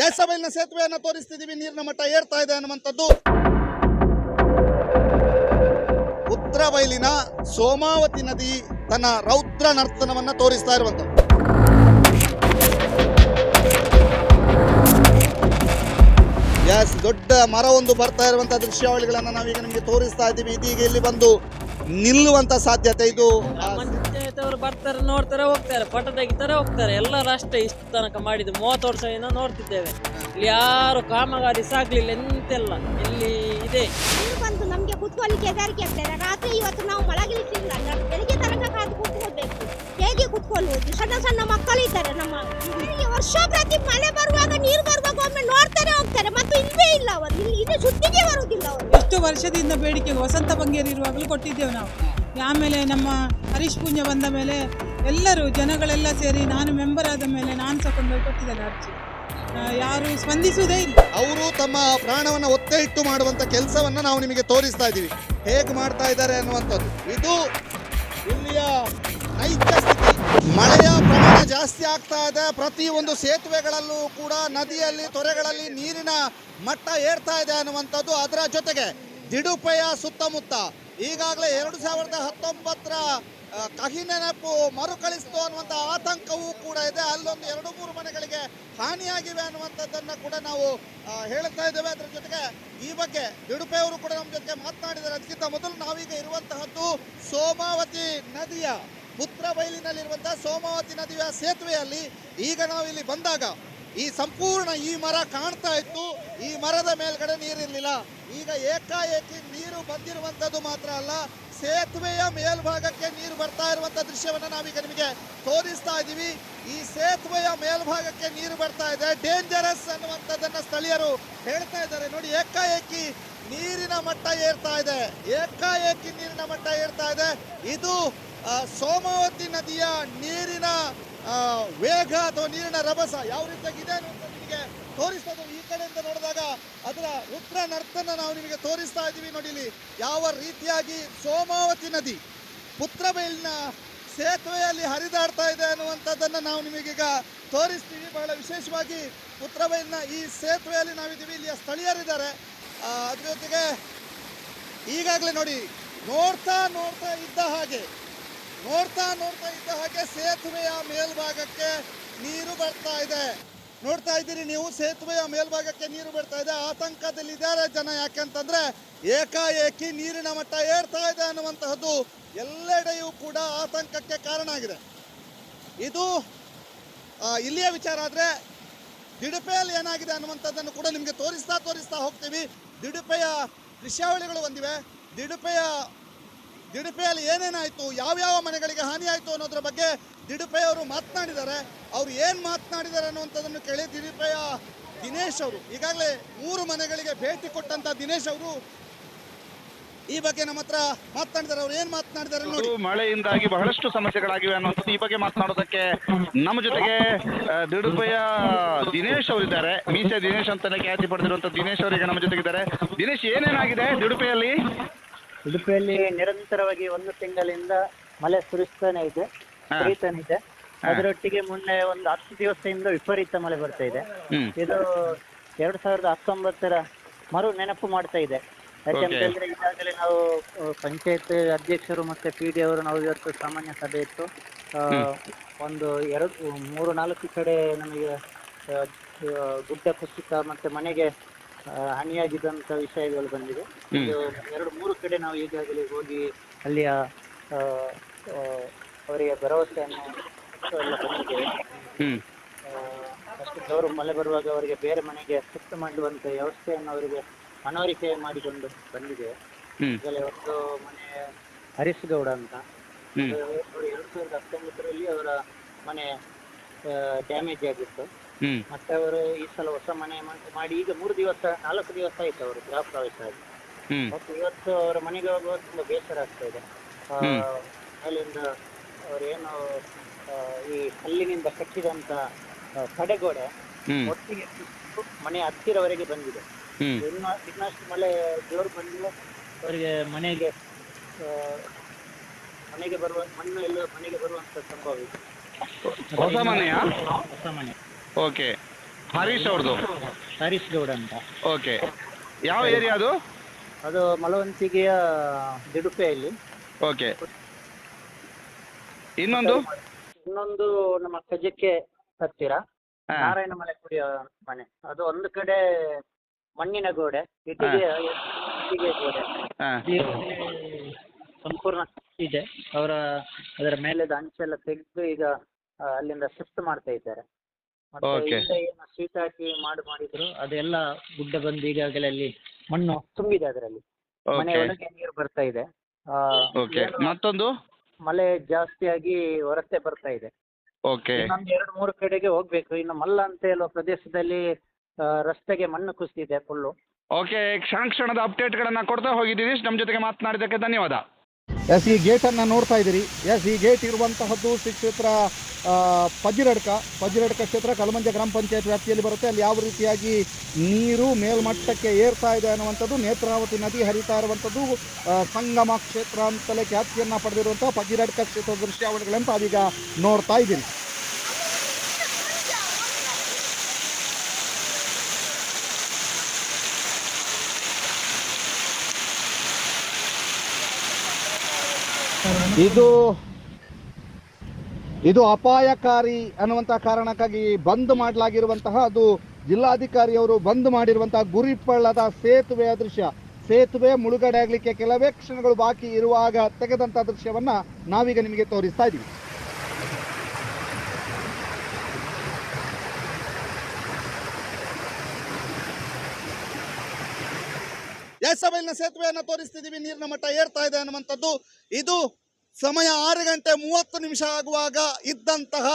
ಯಾಸಬೈಲ್ನ ಸೇತುವೆಯನ್ನು ತೋರಿಸ್ತಿದ್ದೀವಿ ನೀರಿನ ಮಟ್ಟ ಏರ್ತಾ ಇದೆ ಅನ್ನುವಂಥದ್ದು. ಉತ್ತರ ಬಯಲಿನ ಸೋಮಾವತಿ ನದಿ ತನ್ನ ರೌದ್ರ ನರ್ತನವನ್ನ ತೋರಿಸ್ತಾ ಇರುವಂಥದ್ದು. ಎಸ್ ದೊಡ್ಡ ಮರ ಒಂದು ಬರ್ತಾ ಇರುವಂತಹ ದೃಶ್ಯಾವಳಿಗಳನ್ನ ನಾವೀಗ ನಿಮಗೆ ತೋರಿಸ್ತಾ ಇದ್ದೀವಿ. ಇದೀಗ ಇಲ್ಲಿ ಬಂದು ನಿಲ್ಲುವಂತ ಸಾಧ್ಯತೆ ಇದು. ಪಂಚಾಯತ್ ಬರ್ತಾರೆ ನೋಡ್ತಾರೆ ಹೋಗ್ತಾರೆ ಫೋಟೋ ತೆಗಿತಾರೆ ಹೋಗ್ತಾರೆ. ಎಲ್ಲರೂ ಅಷ್ಟೇ ಇಷ್ಟು ತನಕ ಮಾಡಿದ್ದು. ಮೂವತ್ತು ವರ್ಷದಿಂದ ನೋಡ್ತಿದ್ದೇವೆ. ಇಲ್ಲಿ ಯಾರು ಕಾಮಗಾರಿ ಸಾಗ್ಲಿಲ್ಲ ಎಂತೆಲ್ಲ. ಇಲ್ಲಿ ಇದೆ. ನೀರು ಬಂತು ನಮಗೆ ಕುತ್ಕೊಳ್ಳಿಕ್ಕೆ ಹೆದರಿಕೆ ಆಗ್ತದೆ ರಾತ್ರಿ ಇವತ್ತು ನಾವು ಮಳಗಿಲಿಕ್ಕಿಲ್ಲ ಬೆಳಿಗ್ಗೆ ತನಕ ಕಾದು ಕೂತ್ಕೊಳ್ಬೇಕು. ಹೇಗೆ ಕುತ್ಕೊಳ್ಳುವುದು ಸಣ್ಣ ಸಣ್ಣ ಮಕ್ಕಳು ಇದ್ದಾರೆ ನಮ್ಮ. ಇಲ್ಲಿ ವರ್ಷ ಪ್ರತಿ ಮಳೆ ಬರುವಾಗ ನೀರು ಬರುವಾಗ ಒಮ್ಮೆ ನೋಡ್ತಾರೆ ಹೋಗ್ತಾರೆ. ಮತ್ತು ಇಲ್ಲೇ ಇಲ್ಲ ಅವರು. ಇಲ್ಲಿ ಇದೆ ಸುತ್ತಿಗೆ ಬರುವುದಿಲ್ಲ ಅವರು. ಎಷ್ಟು ವರ್ಷದಿಂದ ಬೇಡಿಕೆ ವಸಂತ ಬಂಗೇರಿ ಇರುವಾಗಲೂ ಕೊಟ್ಟಿದ್ದೇವೆ ನಾವು. ಆಮೇಲೆ ನಮ್ಮ ಹರೀಶ್ ಪೂಂಜ ಬಂದ ಮೇಲೆ ಎಲ್ಲರೂ ಜನಗಳೆಲ್ಲ ಸೇರಿ ನಾನು ಮೆಂಬರ್ ಆದ ಮೇಲೆ ನಾನು ಸಹ ಕೊಟ್ಟಿದ್ದೇನೆ ಅರ್ಜಿ. ಯಾರು ಸ್ಪಂದಿಸುವುದೇ ಇಲ್ಲ. ಅವರು ತಮ್ಮ ಪ್ರಾಣವನ್ನು ಒತ್ತೆ ಇಟ್ಟು ಮಾಡುವಂತ ಕೆಲಸವನ್ನ ನಾವು ನಿಮಗೆ ತೋರಿಸ್ತಾ ಇದ್ದೀವಿ. ಹೇಗೆ ಮಾಡ್ತಾ ಇದ್ದಾರೆ ಅನ್ನುವಂಥದ್ದು. ಇದು ಇಲ್ಲಿಯ ನೈಜ ಸ್ಥಿತಿ. ಮಳೆಯ ಪ್ರಮಾಣ ಜಾಸ್ತಿ ಆಗ್ತಾ ಇದೆ. ಪ್ರತಿ ಒಂದು ಸೇತುವೆಗಳಲ್ಲೂ ಕೂಡ ನದಿಯಲ್ಲಿ, ತೊರೆಗಳಲ್ಲಿ ನೀರಿನ ಮಟ್ಟ ಏರ್ತಾ ಇದೆ ಅನ್ನುವಂಥದ್ದು. ಅದರ ಜೊತೆಗೆ ದಿಡುಪೆಯ ಸುತ್ತಮುತ್ತ ಈಗಾಗಲೇ ಎರಡು ಸಾವಿರದ ಹತ್ತೊಂಬತ್ತರ ಕಹಿ ನೆನಪು ಮರುಕಳಿಸ್ತು ಅನ್ನುವಂಥ ಆತಂಕವೂ ಕೂಡ ಇದೆ. ಅಲ್ಲೊಂದು ಎರಡು ಮೂರು ಮನೆಗಳಿಗೆ ಹಾನಿಯಾಗಿವೆ ಅನ್ನುವಂಥದ್ದನ್ನು ಕೂಡ ನಾವು ಹೇಳ್ತಾ ಇದ್ದೇವೆ. ಅದರ ಜೊತೆಗೆ ಈ ಬಗ್ಗೆ ಅವರು ಕೂಡ ನಮ್ಮ ಜೊತೆಗೆ ಮಾತನಾಡಿದ್ದಾರೆ. ಅದಕ್ಕಿಂತ ಮೊದಲು ನಾವೀಗ ಇರುವಂತಹದ್ದು ಸೋಮಾವತಿ ನದಿಯ ಪುತ್ರ ಬೈಲಿನಲ್ಲಿರುವಂಥ ಸೋಮಾವತಿ ನದಿಯ ಸೇತುವೆಯಲ್ಲಿ ಈಗ ನಾವು ಇಲ್ಲಿ ಬಂದಾಗ ಈ ಸಂಪೂರ್ಣ ಈ ಮರ ಕಾಣ್ತಾ ಇತ್ತು. ಈ ಮರದ ಮೇಲ್ಗಡೆ ನೀರಿರಲಿಲ್ಲ ಈಗ ಏಕಾಏಕಿ ನೀರು ಬಂದಿರುವಂತದ್ದು ಮಾತ್ರ ಅಲ್ಲ, ಸೇತುವೆಯ ಮೇಲ್ಭಾಗಕ್ಕೆ ನೀರು ಬರ್ತಾ ಇರುವಂತ ದೃಶ್ಯವನ್ನ ನಾವೀಗ ನಿಮಗೆ ತೋರಿಸ್ತಾ ಇದ್ದೀವಿ. ಈ ಸೇತುವೆಯ ಮೇಲ್ಭಾಗಕ್ಕೆ ನೀರು ಬರ್ತಾ ಇದೆ. ಡೇಂಜರಸ್ ಅನ್ನುವಂಥದ್ದನ್ನ ಸ್ಥಳೀಯರು ಹೇಳ್ತಾ ಇದ್ದಾರೆ. ನೋಡಿ, ಏಕಾಏಕಿ ನೀರಿನ ಮಟ್ಟ ಏರ್ತಾ ಇದೆ. ಏಕಾಏಕಿ ನೀರಿನ ಮಟ್ಟ ಏರ್ತಾ ಇದೆ. ಇದು ಸೋಮಾವತಿ ನದಿಯ ನೀರಿನ ವೇಗ ಅಥವಾ ನೀರಿನ ರಭಸ ಯಾವ ರೀತಿಯಾಗಿದೆ ಅನ್ನೋದು ನಿಮಗೆ ತೋರಿಸೋದು ಈ ಕಡೆಯಿಂದ ನೋಡಿದಾಗ ಅದರ ರುದ್ರ ನರ್ತನ ನಾವು ನಿಮಗೆ ತೋರಿಸ್ತಾ ಇದ್ದೀವಿ ನೋಡಿ ಇಲ್ಲಿ. ಯಾವ ರೀತಿಯಾಗಿ ಸೋಮಾವತಿ ನದಿ ಪುತ್ರಬೈಲಿನ ಸೇತುವೆಯಲ್ಲಿ ಹರಿದಾಡ್ತಾ ಇದೆ ಅನ್ನುವಂಥದ್ದನ್ನು ನಾವು ನಿಮಗೀಗ ತೋರಿಸ್ತೀವಿ. ಬಹಳ ವಿಶೇಷವಾಗಿ ಪುತ್ರಬೈಲಿನ ಈ ಸೇತುವೆಯಲ್ಲಿ ನಾವಿದ್ದೀವಿ. ಇಲ್ಲಿಯ ಸ್ಥಳೀಯರಿದ್ದಾರೆ. ಅದ್ರ ಜೊತೆಗೆ ಈಗಾಗಲೇ ನೋಡಿ, ನೋಡ್ತಾ ನೋಡ್ತಾ ಇದ್ದ ಹಾಗೆ ನೋಡ್ತಾ ನೋಡ್ತಾ ಇದ್ದ ಹಾಗೆ ಸೇತುವೆಯ ಮೇಲ್ಭಾಗಕ್ಕೆ ನೀರು ಬರ್ತಾ ಇದೆ. ನೋಡ್ತಾ ಇದ್ದೀರಿ ನೀವು, ಸೇತುವೆಯ ಮೇಲ್ಭಾಗಕ್ಕೆ ನೀರು ಬರ್ತಾ ಇದೆ. ಆತಂಕದಲ್ಲಿದ್ದಾರೆ ಜನ. ಯಾಕೆಂತಂದ್ರೆ ಏಕಾಏಕಿ ನೀರಿನ ಮಟ್ಟ ಏರ್ತಾ ಇದೆ ಅನ್ನುವಂತಹದ್ದು ಎಲ್ಲೆಡೆಯೂ ಕೂಡ ಆತಂಕಕ್ಕೆ ಕಾರಣ ಆಗಿದೆ. ಇದು ಇಲ್ಲಿಯ ವಿಚಾರ ಆದರೆ ದಿಡುಪೆಯಲ್ಲಿ ಏನಾಗಿದೆ ಅನ್ನುವಂಥದ್ದನ್ನು ಕೂಡ ನಿಮಗೆ ತೋರಿಸ್ತಾ ತೋರಿಸ್ತಾ ಹೋಗ್ತೀವಿ. ದಿಡುಪೆಯ ದೃಶ್ಯಾವಳಿಗಳು ಬಂದಿವೆ. ದಿಡುಪೆಯ ದಿಡುಪೆಯಲ್ಲಿ ಏನೇನಾಯಿತು, ಯಾವ್ಯಾವ ಮನೆಗಳಿಗೆ ಹಾನಿಯಾಯಿತು ಅನ್ನೋದ್ರ ಬಗ್ಗೆ ದಿಡುಪೆಯವರು ಮಾತನಾಡಿದ್ದಾರೆ. ಅವ್ರು ಏನು ಮಾತನಾಡಿದ್ದಾರೆ ಅನ್ನುವಂಥದ್ದನ್ನು ಕೇಳಿ ದಿಡುಪೆಯ ದಿನೇಶ್ ಅವರು, ಈಗಾಗಲೇ ಮೂರು ಮನೆಗಳಿಗೆ ಭೇಟಿ ಕೊಟ್ಟಂತ ದಿನೇಶ್ ಅವರು ಈ ಬಗ್ಗೆ ನಮ್ಮ ಹತ್ರ ಮಾತನಾಡಿದ್ದಾರೆ. ಅವ್ರು ಏನ್ ಮಾತನಾಡಿದ್ದಾರೆ ನೋಡಿ. ಮಳೆಯಿಂದಾಗಿ ಬಹಳಷ್ಟು ಸಮಸ್ಯೆಗಳಾಗಿವೆ ಅನ್ನುವಂಥದ್ದು ಈ ಬಗ್ಗೆ ಮಾತನಾಡೋದಕ್ಕೆ ನಮ್ಮ ಜೊತೆಗೆ ದಿಡುಪೆಯ ದಿನೇಶ್ ಅವರಿದ್ದಾರೆ. ಮೀಸೆ ದಿನೇಶ್ ಅಂತಾನೆ ಖ್ಯಾತಿ ಪಡೆದಿರುವಂತ ದಿನೇಶ್ ಅವರಿಗೆ ನಮ್ಮ ಜೊತೆಗಿದ್ದಾರೆ. ದಿನೇಶ್, ಏನೇನಾಗಿದೆ ದಿಡುಪೆಯಲ್ಲಿ? ಉಡುಪಿಯಲ್ಲಿ ನಿರಂತರವಾಗಿ ಒಂದು ತಿಂಗಳಿಂದ ಮಳೆ ಸುರಿಸ್ತಾನೆ ಇದೆ. ಸುರಿತಾನೆ ಇದೆ. ಅದರೊಟ್ಟಿಗೆ ಮೊನ್ನೆ ಒಂದು ಹತ್ತು ದಿವಸದಿಂದ ವಿಪರೀತ ಮಳೆ ಬರ್ತಾ ಇದೆ. ಇದು ಎರಡು ಸಾವಿರದ ಹತ್ತೊಂಬತ್ತರ ಮರು ನೆನಪು ಮಾಡ್ತಾ ಇದೆ. ಯಾಕೆಂತಂದ್ರೆ ಈಗಾಗಲೇ ನಾವು ಪಂಚಾಯತ್ ಅಧ್ಯಕ್ಷರು ಮತ್ತೆ ಪಿ ಡಿ ಅವರು ನಾವು ಇವತ್ತು ಸಾಮಾನ್ಯ ಸಭೆ ಇತ್ತು. ಒಂದು ಎರಡು ಮೂರು ನಾಲ್ಕು ಕಡೆ ನಮಗೆ ಗುಡ್ಡ ಕುಸಿತ ಮತ್ತೆ ಮನೆಗೆ ಹಾನಿಯಾಗಿದ್ದಂಥ ವಿಷಯಗಳು ಬಂದಿದೆ. ಇದು ಎರಡು ಮೂರು ಕಡೆ ನಾವು ಈಗಾಗಲೇ ಹೋಗಿ ಅಲ್ಲಿಯ ಅವರಿಗೆ ಭರವಸೆಯನ್ನು ಎಲ್ಲ ಬಂದಿದ್ದೇವೆ ಅಷ್ಟು ಅವರು ಮಳೆ ಬರುವಾಗ ಅವರಿಗೆ ಬೇರೆ ಮನೆಗೆ ಶಿಫ್ಟ್ ಮಾಡುವಂತ ವ್ಯವಸ್ಥೆಯನ್ನು ಅವರಿಗೆ ಮನವರಿಕೆ ಮಾಡಿಕೊಂಡು ಬಂದಿದೆ. ಒಂದು ಮನೆ ಹರೀಶ್ ಗೌಡ ಅಂತ ಎರಡು ಸಾವಿರದ ಹತ್ತೊಂಬತ್ತರಲ್ಲಿ ಅವರ ಮನೆ ಡ್ಯಾಮೇಜ್ ಆಗಿತ್ತು. ಮತ್ತೆ ಅವರು ಈ ಸಲ ಹೊಸ ಮನೆ ಮಾಡಿ ಈಗ ಮೂರು ದಿವಸ ನಾಲ್ಕು ದಿವಸ ಆಯ್ತು ಅವರು ಗೃಹ ಪ್ರವೇಶ ಆಗಿ. ಮತ್ತೆ ಇವತ್ತು ಅವರ ಮನೆಗೆ ಹೋಗುವಾಗ ತುಂಬಾ ಬೇಸರ ಆಗ್ತಾ ಇದೆ. ಆ, ಅಲ್ಲಿಂದ ಅವರೇನು ಈ ಕಲ್ಲಿನಿಂದ ಕಟ್ಟಿದಂತ ತಡೆಗೋಡೆ ಒಟ್ಟಿಗೆ ಮನೆ ಹತ್ತಿರವರೆಗೆ ಬಂದಿದೆ. ಇನ್ನು ಇನ್ನಷ್ಟು ಮಳೆ ಜೋರು ಬಂದಿಲ್ಲ ಅವರಿಗೆ ಮನೆಗೆ ಮನೆಗೆ ಬರುವ ಮಣ್ಣು ಎಲ್ಲ ಮನೆಗೆ ಬರುವಂತ ಸಂಭವ ಇದೆ. ಹೊಸ ಮನೆಯ? ಹೊಸ ಮನೆ. ಓಕೆ ಹರೀಶ್ ಅವ್ರದ್ದು ಹರೀಶ್ ಗೌಡ ಅಂತ. ಓಕೆ ಯಾವ ಏರಿಯಾ ಅದು? ಅದು ಮಲವಂತಿಗೆಯ ದಿಡುಪೆಯಲ್ಲಿ. ಓಕೆ ಇನ್ನೊಂದು? ಇನ್ನೊಂದು ನಮ್ಮ ಕಜಕ್ಕೆ ಹತ್ತಿರ. ಹಾ. ನಾರಾಯಣ ಮಲೆ ಕುಡಿಯೋ ಮನೆ. ಅದು ಒಂದು ಕಡೆ ಮಣ್ಣಿನ ಗೋಡೆ ಇಟ್ಟಿಗೆ ಇಟ್ಟಿಗೆ ಗೋಡೆ. ಹಾ. ಸಂಪೂರ್ಣ ಇದೆ. ಅವರ ಅದರ ಮೇಲೆದ ಅಂಚೆಲ್ಲ ತೆಗೆದು ಈಗ ಆ, ಅಲ್ಲಿಂದ ಶಿಫ್ಟ್ ಮಾಡ್ತಾ ಇದ್ದಾರೆ. ಮತ್ತೆ Okay. ಹಿಂದೆ ಏನು ಶೀಟ್ ಹಾಕಿ ಮಾಡಿ ಮಾಡಿದ್ರು ಅದೆಲ್ಲ ಗುಡ್ಡ ಬಂದು ಈಗಾಗಲೇ ಅಲ್ಲಿ ಮಣ್ಣು ತುಂಬಿದೆ ಅದರಲ್ಲಿ. ಮನೆ ಓಕೆ ಒಳಗೆ ನೀರು ಬರ್ತಾ ಇದೆ. ಆ, ಓಕೆ ಏನು ಮತ್ತೊಂದು? ಮಳೆ ಜಾಸ್ತಿಯಾಗಿ ಹೊರತೆ ಬರ್ತಾ ಇದೆ. ಓಕೆ ಇನ್ನೊಂದು ಎರಡು ಮೂರು ಕಡೆಗೆ ಹೋಗ್ಬೇಕು. ಇನ್ನು ಮಲ್ಲ ಅಂತ ಹೇಳುವ ಪ್ರದೇಶದಲ್ಲಿ ಆ, ರಸ್ತೆಗೆ ಮಣ್ಣು ಕುಸಿದಿದೆ ಫುಲ್ಲು ಓಕೆ ಕ್ಷಣ ಕ್ಷಣದ ಅಪ್ಡೇಟ್ಗಳನ್ನ ಕೊಡ್ತಾ ಹೋಗಿದ್ದೀವಿ ನಮ್ಮ ಜೊತೆಗೆ ಮಾತನಾಡಿದ್ದಕ್ಕೆ ಧನ್ಯವಾದ. ಎಸ್, ಈ ಗೇಟನ್ನು ನೋಡ್ತಾ ಇದ್ದೀರಿ. ಎಸ್, ಈ ಗೇಟ್ ಇರುವಂತಹದ್ದು ಶ್ರೀ ಕ್ಷೇತ್ರ ಪಜಿರಡ್ಕ ಪಜಿರಡ್ಕ ಕ್ಷೇತ್ರ ಕಲಮಂಜ ಗ್ರಾಮ ಪಂಚಾಯತ್ ವ್ಯಾಪ್ತಿಯಲ್ಲಿ ಬರುತ್ತೆ. ಅಲ್ಲಿ ಯಾವ ರೀತಿಯಾಗಿ ನೀರು ಮೇಲ್ಮಟ್ಟಕ್ಕೆ ಏರ್ತಾ ಇದೆ ಅನ್ನುವಂಥದ್ದು, ನೇತ್ರಾವತಿ ನದಿ ಹರಿತಾ ಇರುವಂಥದ್ದು ಸಂಗಮ ಕ್ಷೇತ್ರ ಅಂತಲೇ ಖ್ಯಾತಿಯನ್ನು ಪಡೆದಿರುವಂಥ ಪಜಿರಡ್ಕ ಕ್ಷೇತ್ರದ ದೃಶ್ಯಾವಳಿಗಳಂತ ಅದೀಗ ನೋಡ್ತಾ ಇದ್ದೀರಿ. ಇದು ಇದು ಅಪಾಯಕಾರಿ ಅನ್ನುವಂಥ ಕಾರಣಕ್ಕಾಗಿ ಬಂದ್ ಮಾಡಲಾಗಿರುವಂತಹ ಅದು ಜಿಲ್ಲಾಧಿಕಾರಿಯವರು ಬಂದ್ ಮಾಡಿರುವಂತಹ ಗುರಿಪಳ್ಳದ ಸೇತುವೆಯ ದೃಶ್ಯ. ಸೇತುವೆ ಮುಳುಗಡೆ ಆಗಲಿಕ್ಕೆ ಕೆಲವೇ ಕ್ಷಣಗಳು ಬಾಕಿ ಇರುವಾಗ ತೆಗೆದಂಥ ದೃಶ್ಯವನ್ನ ನಾವೀಗ ನಿಮಗೆ ತೋರಿಸ್ತಾ ಇದ್ದೀವಿ. ಎಸ್ಎಫ್ಎಲ್ನ ಸೇತುವೆಯನ್ನು ತೋರಿಸ್ತಿದ್ದೀವಿ. ನೀರಿನ ಮಟ್ಟ ಏರ್ತಾ ಇದೆ ಅನ್ನುವಂಥದ್ದು. ಇದು ಸಮಯ ಆರು ಗಂಟೆ ಮೂವತ್ತು ನಿಮಿಷ ಆಗುವಾಗ ಇದ್ದಂತಹ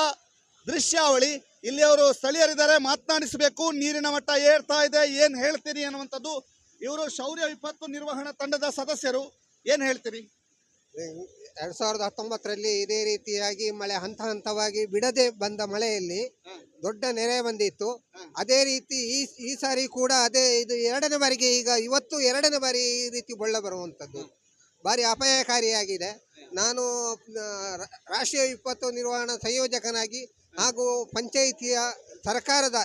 ದೃಶ್ಯಾವಳಿ. ಇಲ್ಲಿ ಅವರು ಸ್ಥಳೀಯರಿದ್ದಾರೆ ಮಾತನಾಡಿಸಬೇಕು. ನೀರಿನ ಮಟ್ಟ ಏರ್ತಾ ಇದೆ. ಏನು ಹೇಳ್ತೀರಿ ಅನ್ನುವಂಥದ್ದು. ಇವರು ಶೌರ್ಯ ವಿಪತ್ತು ನಿರ್ವಹಣಾ ತಂಡದ ಸದಸ್ಯರು. ಏನು ಹೇಳ್ತೀರಿ? ಎರಡ್ ಸಾವಿರದ ಹತ್ತೊಂಬತ್ತರಲ್ಲಿ ಇದೇ ರೀತಿಯಾಗಿ ಮಳೆ ಹಂತ ಹಂತವಾಗಿ ಬಿಡದೆ ಬಂದ ಮಳೆಯಲ್ಲಿ ದೊಡ್ಡ ನೆರೆ ಬಂದಿತ್ತು. ಅದೇ ರೀತಿ ಈ ಈ ಸಾರಿ ಕೂಡ ಅದೇ ಇದು ಎರಡನೇ ಬಾರಿಗೆ ಈಗ ಇವತ್ತು ಎರಡನೇ ಬಾರಿ ಈ ರೀತಿ ಬೊಳ್ಳ ಬರುವಂಥದ್ದು. ಭಾರಿ ಅಪಾಯಕಾರಿಯಾಗಿದೆ. ನಾನು ರಾಷ್ಟ್ರೀಯ ವಿಪತ್ತು ನಿರ್ವಹಣಾ ಸಂಯೋಜಕನಾಗಿ ಹಾಗೂ ಪಂಚಾಯಿತಿಯ ಸರ್ಕಾರದ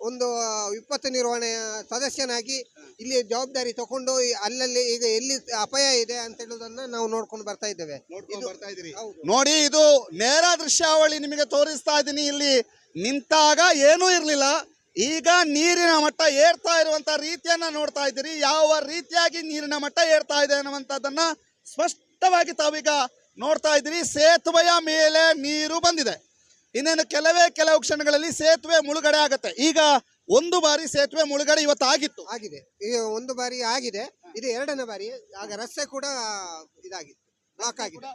ಒಂದು ವಿಪತ್ತು ನಿರ್ವಹಣೆಯ ಸದಸ್ಯನಾಗಿ ಇಲ್ಲಿ ಜವಾಬ್ದಾರಿ ತಗೊಂಡು ಅಲ್ಲಲ್ಲಿ ಈಗ ಎಲ್ಲಿ ಅಪಾಯ ಇದೆ ಅಂತ ಹೇಳೋದನ್ನ ನಾವು ನೋಡ್ಕೊಂಡು ಬರ್ತಾ ಇದ್ದೇವೆ. ನೋಡಿ ಇದು ನೇರ ದೃಶ್ಯಾವಳಿ ನಿಮಗೆ ತೋರಿಸ್ತಾ ಇದ್ದೀನಿ. ಇಲ್ಲಿ ನಿಂತಾಗ ಏನೂ ಇರಲಿಲ್ಲ. ಈಗ ನೀರಿನ ಮಟ್ಟ ಏರ್ತಾ ಇರುವಂತ ರೀತಿಯನ್ನ ನೋಡ್ತಾ ಇದ್ದೀರಿ. ಯಾವ ರೀತಿಯಾಗಿ ನೀರಿನ ಮಟ್ಟ ಏರ್ತಾ ಇದೆ ಅನ್ನುವಂಥದ್ದನ್ನ ಸ್ಪಷ್ಟವಾಗಿ ತಾವೀಗ ನೋಡ್ತಾ ಇದ್ದೀರಿ. ಸೇತುವೆಯ ಮೇಲೆ ನೀರು ಬಂದಿದೆ. ಇನ್ನೇನು ಕೆಲವೇ ಕೆಲವು ಕ್ಷಣಗಳಲ್ಲಿ ಸೇತುವೆ ಮುಳುಗಡೆ ಆಗುತ್ತೆ. ಈಗ ಒಂದು ಬಾರಿ ಸೇತುವೆ ಮುಳುಗಡೆ ಇವತ್ತು ಆಗಿತ್ತು ಆಗಿದೆ ಒಂದು ಬಾರಿ ಆಗಿದೆ. ಇದು ಎರಡನೇ ಬಾರಿ. ಆಗ ರಸ್ತೆ ಕೂಡ ಇದಾಗಿತ್ತು. ಬ್ಲಾಕ್ ಆಗಿದೆ.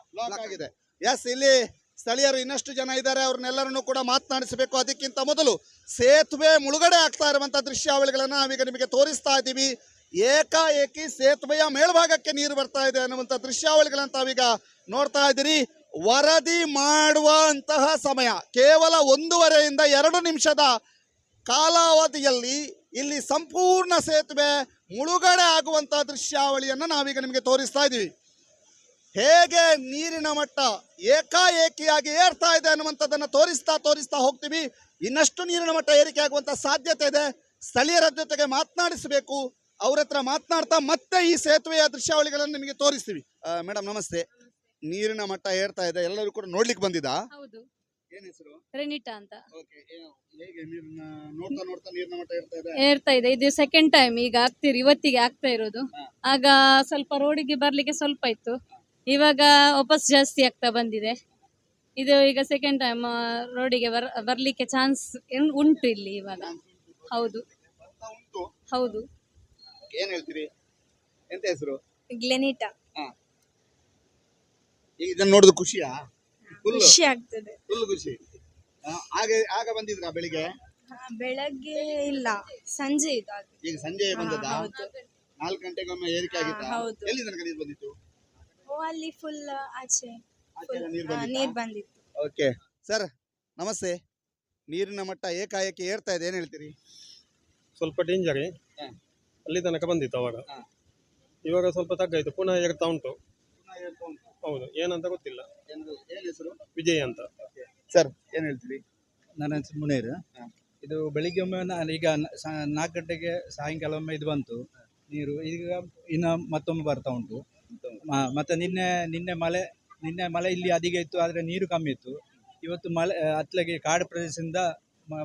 ಆಗಿದೆ. ಎಸ್ ಇಲ್ಲಿ ಸ್ಥಳೀಯರು ಇನ್ನಷ್ಟು ಜನ ಇದ್ದಾರೆ, ಅವ್ರನ್ನೆಲ್ಲರನ್ನೂ ಕೂಡ ಮಾತನಾಡಿಸಬೇಕು. ಅದಕ್ಕಿಂತ ಮೊದಲು ಸೇತುವೆ ಮುಳುಗಡೆ ಆಗ್ತಾ ಇರುವಂಥ ದೃಶ್ಯಾವಳಿಗಳನ್ನು ನಾವೀಗ ನಿಮಗೆ ತೋರಿಸ್ತಾ ಇದ್ದೀವಿ. ಏಕಾಏಕಿ ಸೇತುವೆಯ ಮೇಲ್ಭಾಗಕ್ಕೆ ನೀರು ಬರ್ತಾ ಇದೆ ಅನ್ನುವಂಥ ದೃಶ್ಯಾವಳಿಗಳನ್ನು ತಾವೀಗ ನೋಡ್ತಾ ಇದ್ದೀರಿ. ವರದಿ ಮಾಡುವಂತಹ ಸಮಯ ಕೇವಲ ಒಂದೂವರೆಯಿಂದ ಎರಡು ನಿಮಿಷದ ಕಾಲಾವಧಿಯಲ್ಲಿ ಇಲ್ಲಿ ಸಂಪೂರ್ಣ ಸೇತುವೆ ಮುಳುಗಡೆ ಆಗುವಂತಹ ದೃಶ್ಯಾವಳಿಯನ್ನು ನಾವೀಗ ನಿಮಗೆ ತೋರಿಸ್ತಾ ಇದ್ದೀವಿ. ಹೇಗೆ ನೀರಿನ ಮಟ್ಟ ಏಕಾಏಕಿಯಾಗಿ ಏರ್ತಾ ಇದೆ ಅನ್ನುವಂಥದ್ದನ್ನು ತೋರಿಸ್ತಾ ತೋರಿಸ್ತಾ ಹೋಗ್ತೀವಿ. ಇನ್ನಷ್ಟು ನೀರಿನ ಮಟ್ಟ ಏರಿಕೆ ಆಗುವಂಥ ಸಾಧ್ಯತೆ ಇದೆ. ಸ್ಥಳೀಯರ ಜೊತೆಗೆ ಮಾತನಾಡಿಸಬೇಕು. ಅವ್ರ ಹತ್ರ ಮಾತನಾಡ್ತಾ ಮತ್ತೆ ಈ ಸೇತುವೆಯ ದೃಶ್ಯಾವಳಿಗಳನ್ನು ನಿಮಗೆ ತೋರಿಸ್ತೀವಿ. ಮೇಡಮ್ ನಮಸ್ತೆ. ನೀರಿನ ಮಟ್ಟ ಏರ್ತಾ ಇದೆ. ಎಲ್ಲರೂ ಕೂಡ ನೋಡ್ಲಿಕ್ಕೆ ಬಂದಿದಾ ಏರ್ತಾ ಇದೆ? ಇದು. ಸೆಕೆಂಡ್ ಟೈಮ್ ಈಗ ಆಗ್ತೀರಿ. ಇವತ್ತಿಗೆ ಆಗ್ತಾ ಇರೋದು. ಆಗ ಸ್ವಲ್ಪ ರೋಡಿಗೆ ಬರ್ಲಿಕ್ಕೆ ಸ್ವಲ್ಪ ಇತ್ತು. ಇವಾಗ ವಾಪಸ್ ಜಾಸ್ತಿ ಆಗ್ತಾ ಬಂದಿದೆ. ಇದು ಈಗ ಸೆಕೆಂಡ್ ಟೈಮ್ ರೋಡಿಗೆ ಬರ್ ಬರ್ಲಿಕ್ಕೆ ಚಾನ್ಸ್ ಉಂಟು ಇಲ್ಲಿ ಇವಾಗ. ಹೌದು. ಹೌದು. ಏನ್ ಹೇಳ್ತೀರಿ? ಎಂತ ಹೆಸರು? ಗ್ಲೆನಿಟಾ. ಇದನ್ನ ನೋಡಿದ ಖುಷಿಯಾ? ಫುಲ್ ಖುಷಿ ಆಗ್ತದೆ. ಫುಲ್ ಖುಷಿ. ಆ, ಆಗ ಆಗ ಬಂದಿದ್ರಾ ಬೆಳಿಗ್ಗೆ? ಬೆಳಗ್ಗೆ ಇಲ್ಲ. ಸಂಜೆ ಇದು ಈಗ ಸಂಜೆ ಬಂದದ? ಹೌದು. ನಾಲ್ಕು ಗಂಟೆಗೊಮ್ಮೆ ಏರಿಕೆ ಆಗಿತ್ತ? ಹೌದು. ಎಲ್ಲಿ ತನಕ ನೀರು ಬಂದಿತ್ತು? ಅಲ್ಲಿ ಫುಲ್ ಆಚೆ. ನೀರ್ ಬಂದಿತ್ತಾ? ಓಕೆ. ಸರ್ ನಮಸ್ತೆ. ನೀರಿನ ಮಟ್ಟ ಏಕಾಏಕಿ ಏರ್ತಾ ಇದೆ ಏನ್ ಹೇಳ್ತೀರಿ? ಸ್ವಲ್ಪ ಡೇಂಜರಿ. ಅಲ್ಲಿ ತನಕ ಬಂದಿತ್ತು ಅವಾಗ. ಇವಾಗ ಸ್ವಲ್ಪ ತಗ್ಗಾಯ್ತು ಪುನಃ ಏರ್ತಾ ಉಂಟು. ಹೌದು ಏನಂತ ಗೊತ್ತಿಲ್ಲ. ವಿಜಯ್ ಅಂತ. ಸರ್ ಏನ್ ಹೇಳ್ತೀರಿ? ನನ್ನ ಹೆಸರು ಮುನೇರ್. ಇದು ಬೆಳಿಗ್ಗೆ ಒಮ್ಮೆ ನಾನು ಈಗ ನಾಲ್ಕು ಗಂಟೆಗೆ ಸಾಯಂಕಾಲ ಒಮ್ಮೆ ಇದು ಬಂತು. ನೀರು ಈಗ ಇನ್ನು ಮತ್ತೊಮ್ಮೆ ಬರ್ತಾ ಉಂಟು. ಮತ್ತೆ ನಿನ್ನೆ ನಿನ್ನೆ ಮಳೆ ನಿನ್ನೆ ಮಳೆ ಇಲ್ಲಿ ಅಧಿಕ ಇತ್ತು, ಆದರೆ ನೀರು ಕಮ್ಮಿ ಇತ್ತು. ಇವತ್ತು ಮಳೆ ಅತ್ಲಗೆ ಕಾಡು ಪ್ರದೇಶದಿಂದ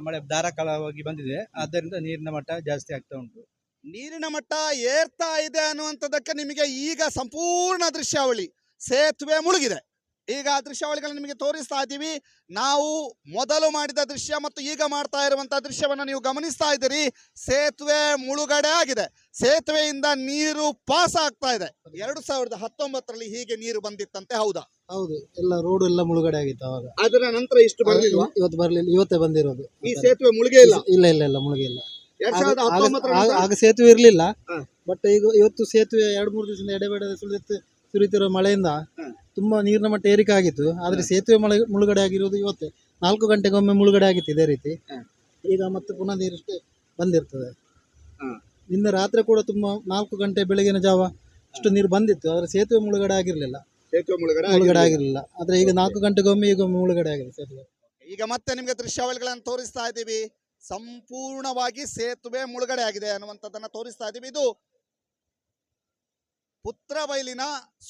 ಮಳೆ ಧಾರಾಕಾರವಾಗಿ ಬಂದಿದೆ. ಆದ್ದರಿಂದ ನೀರಿನ ಮಟ್ಟ ಜಾಸ್ತಿ ಆಗ್ತಾ ಉಂಟು. ನೀರಿನ ಮಟ್ಟ ಏರ್ತಾ ಇದೆ ಅನ್ನುವಂಥದ್ದಕ್ಕೆ ನಿಮಗೆ ಈಗ ಸಂಪೂರ್ಣ ದೃಶ್ಯಾವಳಿ ಸೇತುವೆ ಮುಳುಗಿದೆ. ಈಗ ಆ ದೃಶ್ಯಾವಳಿಗಳನ್ನು ನಿಮಗೆ ತೋರಿಸ್ತಾ ಇದ್ದೀವಿ. ನಾವು ಮೊದಲು ಮಾಡಿದ ದೃಶ್ಯ ಮತ್ತು ಈಗ ಮಾಡ್ತಾ ಇರುವಂತಹ ದೃಶ್ಯವನ್ನು ನೀವು ಗಮನಿಸ್ತಾ ಇದ್ದೀರಿ. ಸೇತುವೆ ಮುಳುಗಡೆ ಆಗಿದೆ. ಸೇತುವೆಯಿಂದ ನೀರು ಪಾಸ್ ಆಗ್ತಾ ಇದೆ. ಎರಡು ಸಾವಿರದ ಹತ್ತೊಂಬತ್ತರಲ್ಲಿ ಹೀಗೆ ನೀರು ಬಂದಿತ್ತಂತೆ ಹೌದಾ? ಹೌದು. ಎಲ್ಲ ರೋಡ್ ಎಲ್ಲ ಮುಳುಗಡೆ ಆಗಿತ್ತು ಅವಾಗ. ಅದರ ನಂತರ ಇಷ್ಟು ಬರ್ಲಿಲ್ವಾ? ಇವತ್ತು ಬರ್ಲಿಲ್ಲ. ಇವತ್ತೇ ಬಂದಿರೋದು. ಈ ಸೇತುವೆ ಮುಳುಗೇ ಇಲ್ಲ? ಇಲ್ಲ ಇಲ್ಲ ಇಲ್ಲ ಮುಳುಗಿ ಇಲ್ಲ. ಆಗ- ಸೇತುವೆ ಇರಲಿಲ್ಲ. ಬಟ್ ಈಗ ಇವತ್ತು ಸೇತುವೆ ಎರಡ್ ಮೂರು ದಿವಸದಿಂದ ಎಡೆಬೇಡ ಸುಳಿತ್ತು ಸುರಿತಿರೋ ಮಳೆಯಿಂದ. ತುಂಬಾ ನೀರಿನ ಮಟ್ಟ ಏರಿಕೆ ಆಗಿತ್ತು. ಆದ್ರೆ ಸೇತುವೆ ಮಳೆ ಮುಳುಗಡೆ ಆಗಿರೋದು ಇವತ್ತೇ. ನಾಲ್ಕು ಗಂಟೆಗೊಮ್ಮೆ ಮುಳುಗಡೆ ಆಗಿತ್ತು ಇದೇ ರೀತಿ. ಈಗ ಮತ್ತೆ ಪುನಃ ನೀರಷ್ಟೇ ಬಂದಿರ್ತದೆ. ನಿನ್ನೆ ರಾತ್ರಿ ಕೂಡ ತುಂಬಾ ನಾಲ್ಕು ಗಂಟೆ ಬೆಳಗಿನ ಜಾವ ಅಷ್ಟು ನೀರು ಬಂದಿತ್ತು. ಆದ್ರೆ ಸೇತುವೆ ಮುಳುಗಡೆ ಆಗಿರಲಿಲ್ಲ. ಸೇತುವೆ ಮುಳುಗಡೆ ಮುಳುಗಡೆ ಆಗಿರ್ಲಿಲ್ಲ. ಆದ್ರೆ ಈಗ ನಾಲ್ಕು ಗಂಟೆಗೊಮ್ಮೆ ಈಗ ಮುಳುಗಡೆ ಆಗಿದೆ ಸೇತುವೆ. ಈಗ ಮತ್ತೆ ನಿಮಗೆ ದೃಶ್ಯಾವಳಿಗಳನ್ನು ತೋರಿಸ್ತಾ ಇದ್ದೀವಿ. ಸಂಪೂರ್ಣವಾಗಿ ಸೇತುವೆ ಮುಳುಗಡೆ ಆಗಿದೆ ಅನ್ನುವಂಥದ್ದನ್ನ ತೋರಿಸ್ತಾ ಇದ್ದೀವಿ. ಇದು ಪುತ್ರ ಬೈಲಿನ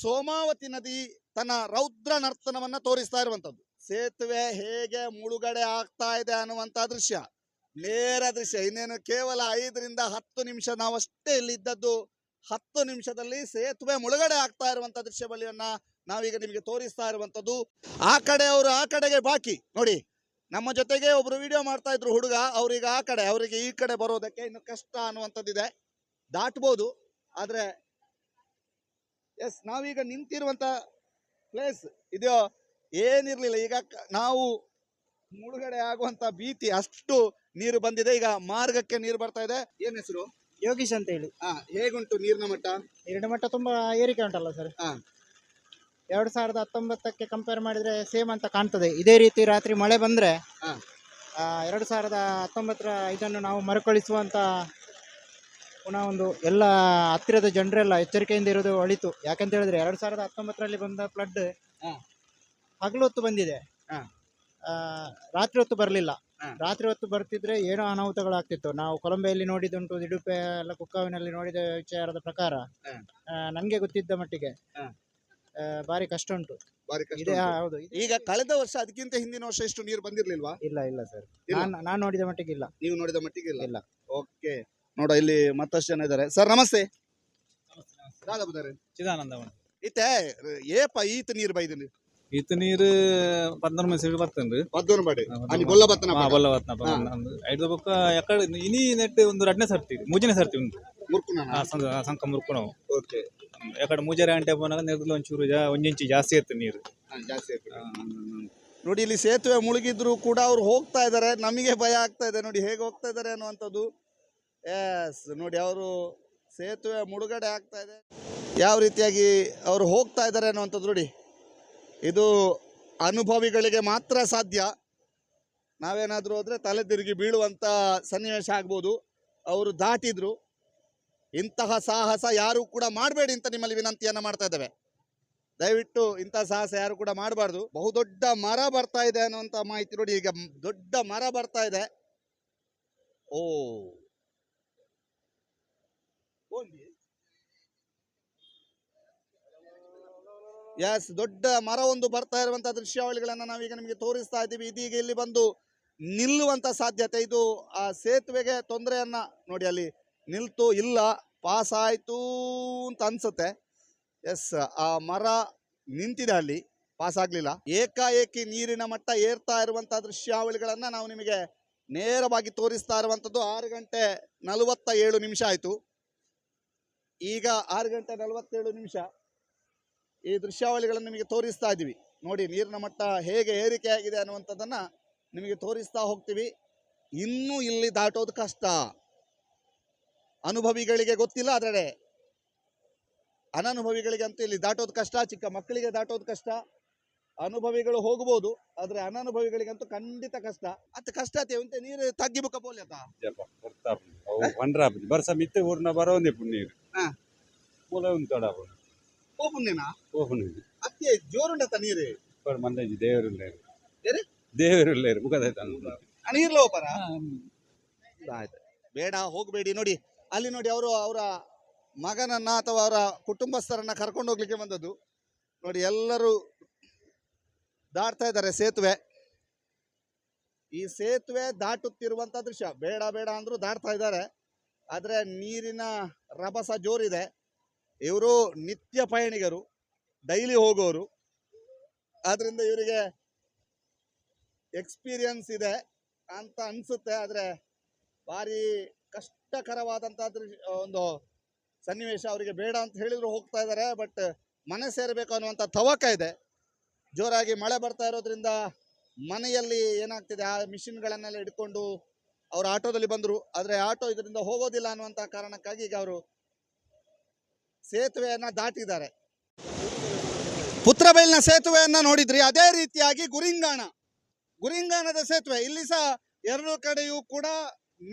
ಸೋಮಾವತಿ ನದಿ ತನ್ನ ರೌದ್ರ ನರ್ತನವನ್ನ ತೋರಿಸ್ತಾ ಇರುವಂತದ್ದು ಸೇತುವೆ ಹೇಗೆ ಮುಳುಗಡೆ ಆಗ್ತಾ ಇದೆ ಅನ್ನುವಂತ ದೃಶ್ಯ. ನೇರ ದೃಶ್ಯ. ಇನ್ನೇನು ಕೇವಲ ಐದರಿಂದ ಹತ್ತು ನಿಮಿಷ ನಾವಷ್ಟೇ ಇಲ್ಲಿದ್ದದ್ದು ಹತ್ತು ನಿಮಿಷದಲ್ಲಿ ಸೇತುವೆ ಮುಳುಗಡೆ ಆಗ್ತಾ ಇರುವಂತ ದೃಶ್ಯವನ್ನ ನಾವೀಗ ನಿಮಗೆ ತೋರಿಸ್ತಾ ಇರುವಂತದ್ದು ಆ ಕಡೆ ಅವರು ಆ ಕಡೆಗೆ ಬಾಕಿ. ನೋಡಿ, ನಮ್ಮ ಜೊತೆಗೆ ಒಬ್ರು ವಿಡಿಯೋ ಮಾಡ್ತಾ ಇದ್ರು ಹುಡುಗ. ಅವ್ರಿಗೆ ಆ ಕಡೆ, ಅವರಿಗೆ ಈ ಕಡೆ ಬರೋದಕ್ಕೆ ಇನ್ನು ಕಷ್ಟ ಅನ್ನುವಂಥದ್ದಿದೆ. ದಾಟ್ಬೋದು. ಆದ್ರೆ, ಎಸ್, ನಾವೀಗ ನಿಂತಿರುವಂತ ಪ್ಲೇಸ್ ಇದು ಏನಿರ್ಲಿಲ್ಲ. ಈಗ ನಾವು ಮುಳುಗಡೆ ಆಗುವಂತ ಭೀತಿ ಅಷ್ಟು ನೀರು ಬಂದಿದೆ. ಈಗ ಮಾರ್ಗಕ್ಕೆ ನೀರು ಬರ್ತಾ ಇದೆ. ಏನ್ ಹೆಸರು? ಯೋಗೀಶ್ ಅಂತ ಹೇಳಿ. ಹಾ ಹೇಗುಂಟು ನೀರಿನ ಮಟ್ಟ? ನೀರಿನ ಮಟ್ಟ ತುಂಬಾ ಏರಿಕೆ ಉಂಟಲ್ಲ ಸರ್ ಹಾ. ಎರಡು ಸಾವಿರದ ಹತ್ತೊಂಬತ್ತಕ್ಕೆ ಕಂಪೇರ್ ಮಾಡಿದ್ರೆ ಸೇಮ್ ಅಂತ ಕಾಣ್ತದೆ. ಇದೇ ರೀತಿ ರಾತ್ರಿ ಮಳೆ ಬಂದ್ರೆ ಎರಡು ಸಾವಿರದ ಹತ್ತೊಂಬತ್ತರ ಇದನ್ನು ನಾವು ಮರುಕಳಿಸುವಂತ ಪುನಃ ಒಂದು ಎಲ್ಲ ಹತ್ತಿರದ ಜನರೆಲ್ಲ ಎಚ್ಚರಿಕೆಯಿಂದ ಇರೋದು ಒಳಿತು ಯಾಕಂತ ಹೇಳಿದ್ರೆ ಎರಡ್ ಸಾವಿರದ ಹತ್ತೊಂಬತ್ತರಲ್ಲಿ ಬಂದ ಫ್ಲಡ್. ಹಗಲು ಹೊತ್ತು ಬಂದಿದೆ. ಆ, ರಾತ್ರಿ ಹೊತ್ತು ಬರಲಿಲ್ಲ. ರಾತ್ರಿ ಹೊತ್ತು ಬರ್ತಿದ್ರೆ ಏನೋ ಅನಾಹುತಗಳಾಗ್ತಿತ್ತು. ನಾವು ಕೊಲಂಬೆಯಲ್ಲಿ ನೋಡಿದ್ದುಂಟು ದಿಡುಪೆ ಎಲ್ಲ ಕುಕ್ಕಾವಿನಲ್ಲಿ ನೋಡಿದ ವಿಚಾರದ ಪ್ರಕಾರ. ನನಗೆ ಗೊತ್ತಿದ್ದ ಮಟ್ಟಿಗೆ. ಹಾ. ಆ, ಭಾರಿ ಕಷ್ಟ ಉಂಟು. ಬಾರಿ ಕಷ್ಟ ಇದೆ ಉಂಟು. ಹೌದು. ಇದೆ. ಈಗ ಕಳೆದ ವರ್ಷ ಅದಕ್ಕಿಂತ ಹಿಂದಿನ ವರ್ಷ ಇಷ್ಟು ನೀರು ಬಂದಿರ್ಲಿಲ್ವಾ? ಇಲ್ಲ ಇಲ್ಲ ಸರ್. ಇಲ್ಲ. ನಾನು ನಾನು ನೋಡಿದ ಮಟ್ಟಿಗೆ ಇಲ್ಲ. ನೀವು ನೋಡಿದ ಮಟ್ಟಿಗೆ ಇಲ್ಲ? ಇಲ್ಲ. ಓಕೆ ನೋಡ ಇಲ್ಲಿ ಮತ್ತಷ್ಟು ಜನ ಇದ್ದಾರೆ. ಸರ್ ನಮಸ್ತೆ. ಚಿದಾನಂದ ಇತ್ತೆ ಏಪ ಈತ ನೀರು ಬೈದು ಈತ ನೀರು ಪದ್ನಾರು ಮೆಸೇಜ್ ಬರ್ತೇನ್ರಿ ಬದ್ದೋನು ಬಾಡಿ ಅಲ್ಲಿ ಗೊಲ್ಲ ಬತ್ತನ ಹಾ ಬಲ್ಲವತ್ನ ಐದು ಬೊಕ್ಕ ಎಕಡೆ ಇನಿ ನೆಟ್ ಒಂದು ಎರಡನೇ ಸರ್ತಿ ಮೂಜನೇ ಸರ್ತಿ ಉಂಟು. ಮುರ್ಕುನ ಸಂಕ ಸಂಕ ಮುರ್ಕು ನಾವು ಓಕೆ. ಯಾಕಡೆ ಮೂಜಾರೆ ಗಂಟೆ ಬಂದಾಗ ನೆಗಲು ಒಂಚೂರು ಜಾ ಒಂದು ಇಂಚು ಜಾಸ್ತಿ ಇತ್ತು ನೀರು. ಜಾಸ್ತಿ. ನೋಡಿ ಇಲ್ಲಿ ಸೇತುವೆ ಮುಳುಗಿದ್ರು ಕೂಡ ಅವ್ರು ಹೋಗ್ತಾ ಇದ್ದಾರೆ ನಮಗೆ ಭಯ ಆಗ್ತಾ ಇದೆ. ನೋಡಿ ಹೇಗೆ ಹೋಗ್ತಾ ಇದ್ದಾರೆ ಅನ್ನುವಂಥದ್ದು. ಎಸ್ ನೋಡಿ ಅವರು ಸೇತುವೆ ಮುಳುಗಡೆ ಆಗ್ತಾ ಇದೆ. ಯಾವ ರೀತಿಯಾಗಿ ಅವರು ಹೋಗ್ತಾ ಇದ್ದಾರೆ ಅನ್ನುವಂಥದ್ದು ನೋಡಿ. ಇದು ಅನುಭವಿಗಳಿಗೆ ಮಾತ್ರ ಸಾಧ್ಯ. ನಾವೇನಾದರೂ ಹೋದರೆ ತಲೆ ತಿರುಗಿ ಬೀಳುವಂಥ ಸನ್ನಿವೇಶ ಆಗ್ಬೋದು. ಅವರು ದಾಟಿದ್ರು. ಇಂತಹ ಸಾಹಸ ಯಾರು ಕೂಡ ಮಾಡಬೇಡಿ ಅಂತ ನಿಮ್ಮಲ್ಲಿ ವಿನಂತಿಯನ್ನು ಮಾಡ್ತಾ ಇದ್ದೇವೆ. ದಯವಿಟ್ಟು ಇಂಥ ಸಾಹಸ ಯಾರು ಕೂಡ ಮಾಡಬಾರ್ದು. ಬಹುದೊಡ್ಡ ಮರ ಬರ್ತಾ ಇದೆ ಅನ್ನುವಂಥ ಮಾಹಿತಿ ನೋಡಿ. ಈಗ ದೊಡ್ಡ ಮರ ಬರ್ತಾ ಇದೆ. ಓ. ಎಸ್ ದೊಡ್ಡ ಮರ ಒಂದು ಬರ್ತಾ ಇರುವಂತಹ ದೃಶ್ಯಾವಳಿಗಳನ್ನ ನಾವೀಗ ನಿಮಗೆ ತೋರಿಸ್ತಾ ಇದ್ದೀವಿ. ಇದೀಗ ಇಲ್ಲಿ ಬಂದು ನಿಲ್ಲುವಂತ ಸಾಧ್ಯತೆ. ಇದು ಆ ಸೇತುವೆಗೆ ತೊಂದರೆಯನ್ನ ನೋಡಿ ಅಲ್ಲಿ ನಿಲ್ತು, ಇಲ್ಲ ಪಾಸ್ ಆಯ್ತು ಅಂತ ಅನ್ಸುತ್ತೆ. ಎಸ್ ಆ ಮರ ನಿಂತಿದೆ ಅಲ್ಲಿ ಪಾಸ್ ಆಗ್ಲಿಲ್ಲ. ಏಕಾಏಕಿ ನೀರಿನ ಮಟ್ಟ ಏರ್ತಾ ಇರುವಂತಹ ದೃಶ್ಯಾವಳಿಗಳನ್ನ ನಾವು ನಿಮಗೆ ನೇರವಾಗಿ ತೋರಿಸ್ತಾ ಇರುವಂತದ್ದು ಆರು ಗಂಟೆ ನಲವತ್ತ ಏಳು ನಿಮಿಷ ಆಯ್ತು. ಈಗ ಆರು ಗಂಟೆ ನಲವತ್ತೇಳು ನಿಮಿಷ ಈ ದೃಶ್ಯಾವಳಿಗಳನ್ನು ನಿಮಗೆ ತೋರಿಸ್ತಾ ಇದ್ದೀವಿ. ನೋಡಿ, ನೀರಿನ ಮಟ್ಟ ಹೇಗೆ ಏರಿಕೆ ಆಗಿದೆ ಅನ್ನುವಂಥದ್ದನ್ನ ನಿಮಗೆ ತೋರಿಸ್ತಾ ಹೋಗ್ತೀವಿ. ಇನ್ನೂ ಇಲ್ಲಿ ದಾಟೋದು ಕಷ್ಟ. ಅನುಭವಿಗಳಿಗೆ ಗೊತ್ತಿಲ್ಲ, ಆದರೆ ಅನನುಭವಿಗಳಿಗೆ ಅಂತೂ ಇಲ್ಲಿ ದಾಟೋದು ಕಷ್ಟ, ಚಿಕ್ಕ ಮಕ್ಕಳಿಗೆ ದಾಟೋದು ಕಷ್ಟ. ಅನುಭವಿಗಳು ಹೋಗಬಹುದು ಆದರೆ ಅನನುಭವಿಗಳಿಗಂತೂ ಖಂಡಿತ ಕಷ್ಟ. ಅತ್ತ ಕಷ್ಟತೆ ಉಂಟೆ ನೀರು ತಗ್ಗಿ ಬುಕ್ಕ ಪೋಲೆ ಆತ ಜಲ್ಪ ಬರ್ತಾ ಬಂದ್ರ ಬರ್ಸ ಮಿತ್ತೆ ಊರ್ನ ಬರೋನೆ ಪುಣ್ಣೀರು ಮೂಲ ಒಂದು ತೊಡ ಓ ಪುಣ್ಯನಾ? ಓ ಪುಣ್ಯ ಅತ್ತೆ ಜೋರುಂಡತ ನೀರು? ಬರ್ ಮಂದಾಜಿ ದೇವರು ಇಲ್ಲೇರು ದೇವರು ಇಲ್ಲೇರು ಮುಖದ ನೀರ್ಲ ಹೋಪರ ಆಯ್ತು. ಬೇಡ ಹೋಗಬೇಡಿ. ನೋಡಿ ಅಲ್ಲಿ ನೋಡಿ ಅವರು ಅವರ ಮಗನನ್ನ ಅಥವಾ ಅವರ ಕುಟುಂಬಸ್ಥರನ್ನ ಕರ್ಕೊಂಡು ಹೋಗ್ಲಿಕ್ಕೆ ಬಂದದ್ದು. ನೋಡಿ ಎಲ್ಲರೂ ದಾಟ್ತಾ ಇದ್ದಾರೆ ಸೇತುವೆ. ಈ ಸೇತುವೆ ದಾಟುತ್ತಿರುವಂತ ದೃಶ್ಯ, ಬೇಡ ಬೇಡ ಅಂದ್ರು ದಾಟ್ತಾ ಇದ್ದಾರೆ. ಆದ್ರೆ ನೀರಿನ ರಭಸ ಜೋರಿದೆ. ಇವರು ನಿತ್ಯ ಪಯಣಿಗರು, ಡೈಲಿ ಹೋಗೋರು. ಆದ್ರಿಂದ ಇವರಿಗೆ ಎಕ್ಸ್ಪೀರಿಯನ್ಸ್ ಇದೆ ಅಂತ ಅನ್ಸುತ್ತೆ. ಆದ್ರೆ ಭಾರಿ ಕಷ್ಟಕರವಾದಂತ ಒಂದು ಸನ್ನಿವೇಶ ಅವರಿಗೆ ಬೇಡ ಅಂತ ಹೇಳಿದ್ರು ಹೋಗ್ತಾ ಇದ್ದಾರೆ. ಬಟ್ ಮನೆ ಸೇರಬೇಕು ಅನ್ನುವಂಥ ತವಕ ಇದೆ. ಜೋರಾಗಿ ಮಳೆ ಬರ್ತಾ ಇರೋದ್ರಿಂದ ಮನೆಯಲ್ಲಿ ಏನಾಗ್ತಿದೆ? ಆ ಮಿಷಿನ್ಗಳನ್ನೆಲ್ಲ ಹಿಡ್ಕೊಂಡು ಅವರು ಆಟೋದಲ್ಲಿ ಬಂದರು. ಆದರೆ ಆಟೋ ಇದರಿಂದ ಹೋಗೋದಿಲ್ಲ ಅನ್ನುವಂಥ ಕಾರಣಕ್ಕಾಗಿ ಈಗ ಅವರು ಸೇತುವೆಯನ್ನ ದಾಟಿದ್ದಾರೆ. ಪುತ್ರಬೈಲ್ನ ಸೇತುವೆಯನ್ನ ನೋಡಿದ್ರಿ? ಅದೇ ರೀತಿಯಾಗಿ ಗುರಿಂಗಾಣ. ಗುರಿಂಗಾಣದ ಸೇತುವೆ. ಇಲ್ಲಿ ಸಹ ಎರಡು ಕಡೆಯೂ ಕೂಡ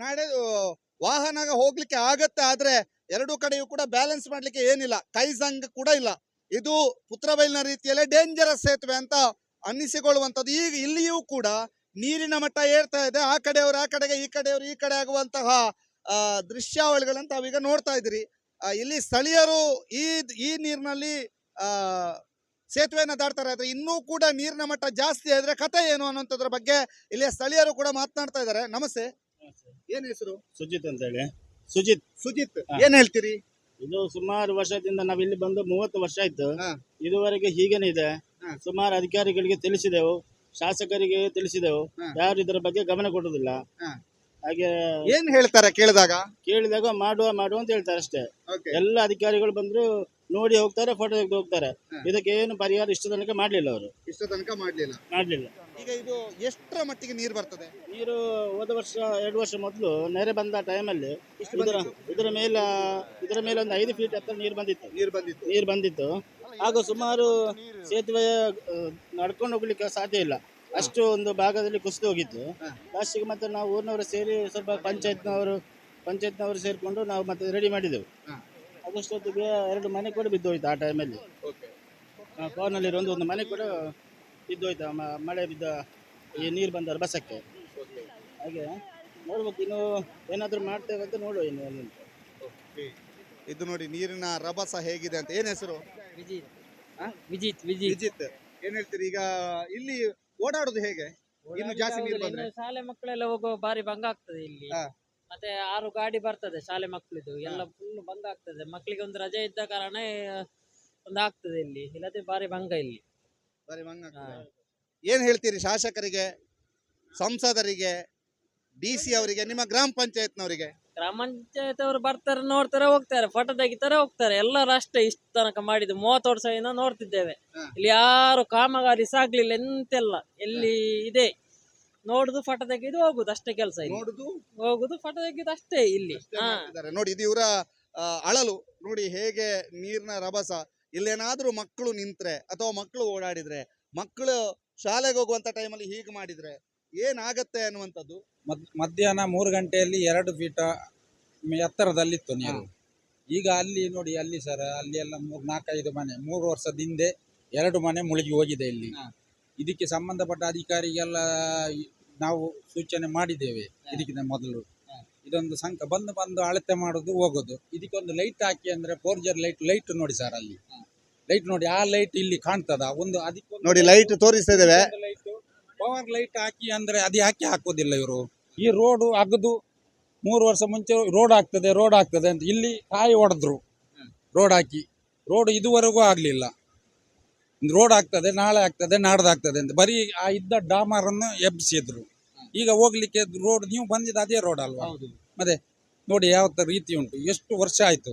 ನಡೆ ವಾಹನ ಹೋಗ್ಲಿಕ್ಕೆ ಆಗತ್ತೆ. ಆದ್ರೆ ಎರಡು ಕಡೆಯೂ ಕೂಡ ಬ್ಯಾಲೆನ್ಸ್ ಮಾಡ್ಲಿಕ್ಕೆ ಏನಿಲ್ಲ. ಕೈಸಂಗ್ ಕೂಡ ಇಲ್ಲ. ಇದು ಪುತ್ರಬೈಲ್ನ ರೀತಿಯಲ್ಲೇ ಡೇಂಜರಸ್ ಸೇತುವೆ ಅಂತ ಅನ್ನಿಸಿಕೊಳ್ಳುವಂಥದ್ದು. ಈಗ ಇಲ್ಲಿಯೂ ಕೂಡ ನೀರಿನ ಮಟ್ಟ ಏರ್ತಾ ಇದೆ. ಆ ಕಡೆಯವರು ಆ ಕಡೆಗೆ ಈ ಕಡೆಯವರು ಈ ಕಡೆ ಆಗುವಂತಹ ದೃಶ್ಯಾವಳಿಗಳನ್ನು ತಾವೀಗ ನೋಡ್ತಾ ಇದ್ದೀರಿ. ಇಲ್ಲಿ ಸ್ಥಳೀಯರು ಈ ಈ ನೀರಿನಲ್ಲಿ ಸೇತುವೆಯನ್ನ ಆದರೆ ಆದ್ರೆ ಇನ್ನೂ ಕೂಡ ನೀರಿನ ಮಟ್ಟ ಜಾಸ್ತಿ ಆದರೆ ಕತೆ ಏನು ಅನ್ನೋಂಥದ್ರ ಬಗ್ಗೆ ಇಲ್ಲಿಯ ಸ್ಥಳೀಯರು ಕೂಡ ಮಾತನಾಡ್ತಾ ಇದ್ದಾರೆ. ನಮಸ್ತೆ. ಏನ್ ಹೆಸರು? ಸುಜಿತ್ ಅಂತ ಹೇಳಿ ಸುಜಿತ್. ಸುಜಿತ್. ಏನ್ ಹೇಳ್ತೀರಿ? ಇದು ಸುಮಾರು ವರ್ಷದಿಂದ ನಾವು ಇಲ್ಲಿ ಬಂದು ಮೂವತ್ತು ವರ್ಷ ಆಯ್ತು. ಇದುವರೆಗೆ ಹೀಗೇನೆ ಇದೆ. ಸುಮಾರು ಅಧಿಕಾರಿಗಳಿಗೆ ತಿಳಿಸಿದೆವು. ಶಾಸಕರಿಗೆ ತಿಳಿಸಿದೆವು. ಯಾರು ಇದರ ಬಗ್ಗೆ ಗಮನ ಕೊಡುದಿಲ್ಲ ಹಾಗೆ ಏನ್ ಹೇಳ್ತಾರೆ ಕೇಳಿದಾಗ? ಕೇಳಿದಾಗ ಮಾಡುವ ಮಾಡುವ ಅಂತ ಹೇಳ್ತಾರೆ ಅಷ್ಟೇ. ಎಲ್ಲ ಅಧಿಕಾರಿಗಳು ಬಂದ್ರು ನೋಡಿ ಹೋಗ್ತಾರೆ ಫೋಟೋ ತೆಗೆದು ಹೋಗ್ತಾರೆ. ಇದಕ್ಕೆ ಏನು ಪರಿಹಾರ ಇಷ್ಟ ತನಕ ಮಾಡ್ಲಿಲ್ಲ ಅವರು. ಇಷ್ಟ ತನಕ ಮಾಡ್ಲಿಲ್ಲ. ಮಾಡ್ಲಿಲ್ಲ. ಈಗ ಇದು ಎಷ್ಟರ ಮಟ್ಟಿಗೆ ನೀರು ಬರ್ತದೆ? ನೀರು ಹೋದ ವರ್ಷ ಎರಡು ವರ್ಷ ಮೊದಲು ನೆರೆ ಬಂದ ಟೈಮಲ್ಲಿ ಇದರ ಇದರ ಮೇಲೆ ಇದರ ಮೇಲೆ ಒಂದು ಐದು ಫೀಟ್ ಹತ್ತಿರ ನೀರು ಬಂದಿತ್ತು. ನೀರು ಬಂದಿತ್ತು. ನೀರು ಬಂದಿತ್ತು. ಆಗ ಸುಮಾರು ಸೇತುವೆ ನಡ್ಕೊಂಡು ಹೋಗ್ಲಿಕ್ಕೆ ಸಾಧ್ಯ ಇಲ್ಲ. ಅಷ್ಟು ಒಂದು ಭಾಗದಲ್ಲಿ ಕುಸಿದು ಹೋಗಿತ್ತು. ಲಾಸ್ಟಿಗೆ ಮತ್ತೆ ನಾವು ಊರಿನವರು ಸೇರಿ ಸ್ವಲ್ಪ ಪಂಚಾಯತ್ನವರು ಪಂಚಾಯತ್ನವರು ಸೇರಿಕೊಂಡು ನಾವು ಮತ್ತೆ ರೆಡಿ ಮಾಡಿದೆವು. ಹಾ. ಅದಷ್ಟೊತ್ತಿಗೆ ಎರಡು ಮನೆ ಕೂಡ ಬಿದ್ದೋಯ್ತು ಆ ಟೈಮಲ್ಲಿ ಕಾರ್ನಲ್ಲಿರೋ ಒಂದು ಒಂದು ಮನೆ ಕೂಡ ಬಿದ್ದೋಯ್ತು. ಮ- ಮಳೆ ಬಿದ್ದ ಈ ನೀರು ಬಂದ ಬಸಕ್ಕೆ. ಹಾಗೆ ನೋಡ್ಬೇಕು ಇನ್ನು ಏನಾದರೂ ಮಾಡ್ತೇವೆ ಅಂತ ನೋಡುವ ಇನ್ನು ಅಲ್ಲಿ. ಇದು ನೋಡಿ ನೀರಿನ ರಭಸ ಹೇಗಿದೆ ಅಂತ. ಏನ್ ಹೆಸರು? ವಿಜಿತ್. ಆ? ವಿಜಿತ್ ವಿಜಿತ್. ವಿಜಿತ್. ಏನ್ ಹೇಳ್ತೀರಿ? ಈಗ ಇಲ್ಲಿ ಓಡಾಡೋದು ಹೇಗೆ? ಇನ್ನು ಜಾಸ್ತಿ ನೀರು ಬಂದ್ರೆ? ಶಾಲೆ ಮಕ್ಕಳೆಲ್ಲ ಹೋಗುವ ಬಾರಿ ಭಂಗ ಆಗ್ತದೆ ಇಲ್ಲಿ. ಹಾ. ಮತ್ತೆ ಆರು ಗಾಡಿ ಬರ್ತದೆ ಶಾಲೆ ಮಕ್ಕಳಿದು ಎಲ್ಲ ಫುಲ್ ಬಂದ್ ಆಗ್ತದೆ. ಮಕ್ಕಳಿಗೆ ಒಂದು ರಜೆ ಇದ್ದ ಕಾರಣ ಒಂದು ಆಗ್ತದೆ ಇಲ್ಲಿ. ಇಲ್ಲದೆ ಬಾರಿ ಭಂಗ ಇಲ್ಲಿ. ಬಾರಿ ಭಂಗ. ಏನ್ ಹೇಳ್ತೀರಿ ಶಾಸಕರಿಗೆ ಸಂಸದರಿಗೆ ಡಿ ಸಿ ಅವರಿಗೆ ನಿಮ್ಮ ಗ್ರಾಮ ಪಂಚಾಯತ್ನವರಿಗೆ? ಗ್ರಾಮ ಪಂಚಾಯತ್ ಅವರು ಬರ್ತಾರೆ ನೋಡ್ತಾರೆ ಹೋಗ್ತಾರೆ. ಫೋಟೋ ತೆಗಿತಾರೆ ಹೋಗ್ತಾರೆ. ಎಲ್ಲರೂ ಅಷ್ಟೇ ಇಷ್ಟು ತನಕ ಮಾಡಿದ್ದು. ಮೂವತ್ತು ವರ್ಷದಿಂದ ನೋಡ್ತಿದ್ದೇವೆ. ಇಲ್ಲಿ ಯಾರು ಕಾಮಗಾರಿ ಸಾಗ್ಲಿಲ್ಲ ಎಂತೆಲ್ಲ. ಎಲ್ಲಿ ಇದೆ. ನೋಡುದು ಫೋಟೋ ತೆಗೆದು ಹೋಗುದು ಅಷ್ಟೇ ಕೆಲಸ ಇಲ್ಲಿ. ನೋಡುದು? ಹೋಗುದು ಫೋಟೋ ತೆಗೆದು ಅಷ್ಟೇ ಇಲ್ಲಿ. ಹಾ. ಮಾಡ್ತಿದ್ದಾರೆ. ನೋಡಿ ಇದು ಇವರ ಅಳಲು. ನೋಡಿ ಹೇಗೆ ನೀರಿನ ರಭಸ. ಇಲ್ಲೇನಾದ್ರೂ ಮಕ್ಕಳು ನಿಂತ್ರೆ ಅಥವಾ ಮಕ್ಕಳು ಓಡಾಡಿದ್ರೆ ಮಕ್ಕಳು ಶಾಲೆಗೆ ಹೋಗುವಂತ ಟೈಮಲ್ಲಿ ಹೀಗೆ ಮಾಡಿದ್ರೆ ಏನಾಗತ್ತೆ ಅನ್ನುವಂಥದ್ದು? ಮದ್- ಮಧ್ಯಾಹ್ನ ಮೂರು ಗಂಟೆಯಲ್ಲಿ ಎರಡು ಫೀಟ ಮೆ- ಎತ್ತರದಲ್ಲಿತ್ತು ನೀರು. ಈಗ ಅಲ್ಲಿ ನೋಡಿ ಅಲ್ಲಿ ಸರ್ ಅಲ್ಲಿ ಎಲ್ಲ ಮೂರು ನಾಲ್ಕೈದು ಮನೆ ಮೂರು ವರ್ಷದ ಹಿಂದೆ ಎರಡು ಮನೆ ಮುಳುಗಿ ಹೋಗಿದೆ ಇಲ್ಲಿ. ಇದಕ್ಕೆ ಸಂಬಂಧಪಟ್ಟ ಅಧಿಕಾರಿಗೆಲ್ಲ ಈ- ನಾವು ಸೂಚನೆ ಮಾಡಿದ್ದೇವೆ. ಇದಕ್ಕಿಂತ ಮೊದಲು. ಇದೊಂದು ಸಂಕ ಬಂದು ಬಂದು ಅಳತೆ ಮಾಡೋದು ಹೋಗೋದು. ಇದಕ್ಕೊಂದು ಲೈಟ್ ಹಾಕಿ ಅಂದ್ರೆ ಫೋರ್ಜರ್ ಲೈಟ್ ಲೈಟ್ ನೋಡಿ ಸರ್ ಅಲ್ಲಿ. ಲೈಟ್ ನೋಡಿ ಆ ಲೈಟ್ ಇಲ್ಲಿ ಕಾಣ್ತದ. ಒಂದು ಅದಕ್ಕೆ ನೋಡಿ ಲೈಟ್ ತೋರಿಸ್ತಾ ಇದ್ದೇವೆ. ಪವರ್ ಲೈಟ್ ಹಾಕಿ ಅಂದ್ರೆ ಅದು ಯಾಕೆ ಹಾಕೋದಿಲ್ಲ ಇವರು. ಈ ರೋಡು ಅಗದು ಮೂರು ವರ್ಷ ಮುಂಚೆ ರೋಡ್ ಆಗ್ತದೆ ರೋಡ್ ಆಗ್ತದೆ ಅಂತ ಇಲ್ಲಿ ಕಾಯಿ ಹೊಡೆದ್ರು. ರೋಡ್ ಹಾಕಿ. ರೋಡ್ ಇದುವರೆಗೂ ಆಗಲಿಲ್ಲ. ರೋಡ್ ಆಗ್ತದೆ ನಾಳೆ ಆಗ್ತದೆ ನಾಡ್ದು ಆಗ್ತದೆ ಅಂತ. ಬರೀ ಆ ಇದ್ದ ಡಾಮರನ್ನು ಎಬ್ಬಿಸಿದ್ರು. ಈಗ ಹೋಗ್ಲಿಕ್ಕೆ ರೋಡ್ ನೀವು ಬಂದಿದ್ದು ಅದೇ ರೋಡ್ ಅಲ್ವಾ? ಮತ್ತೆ ನೋಡಿ ಯಾವ ರೀತಿ ಉಂಟು. ಎಷ್ಟು ವರ್ಷ ಆಯ್ತು?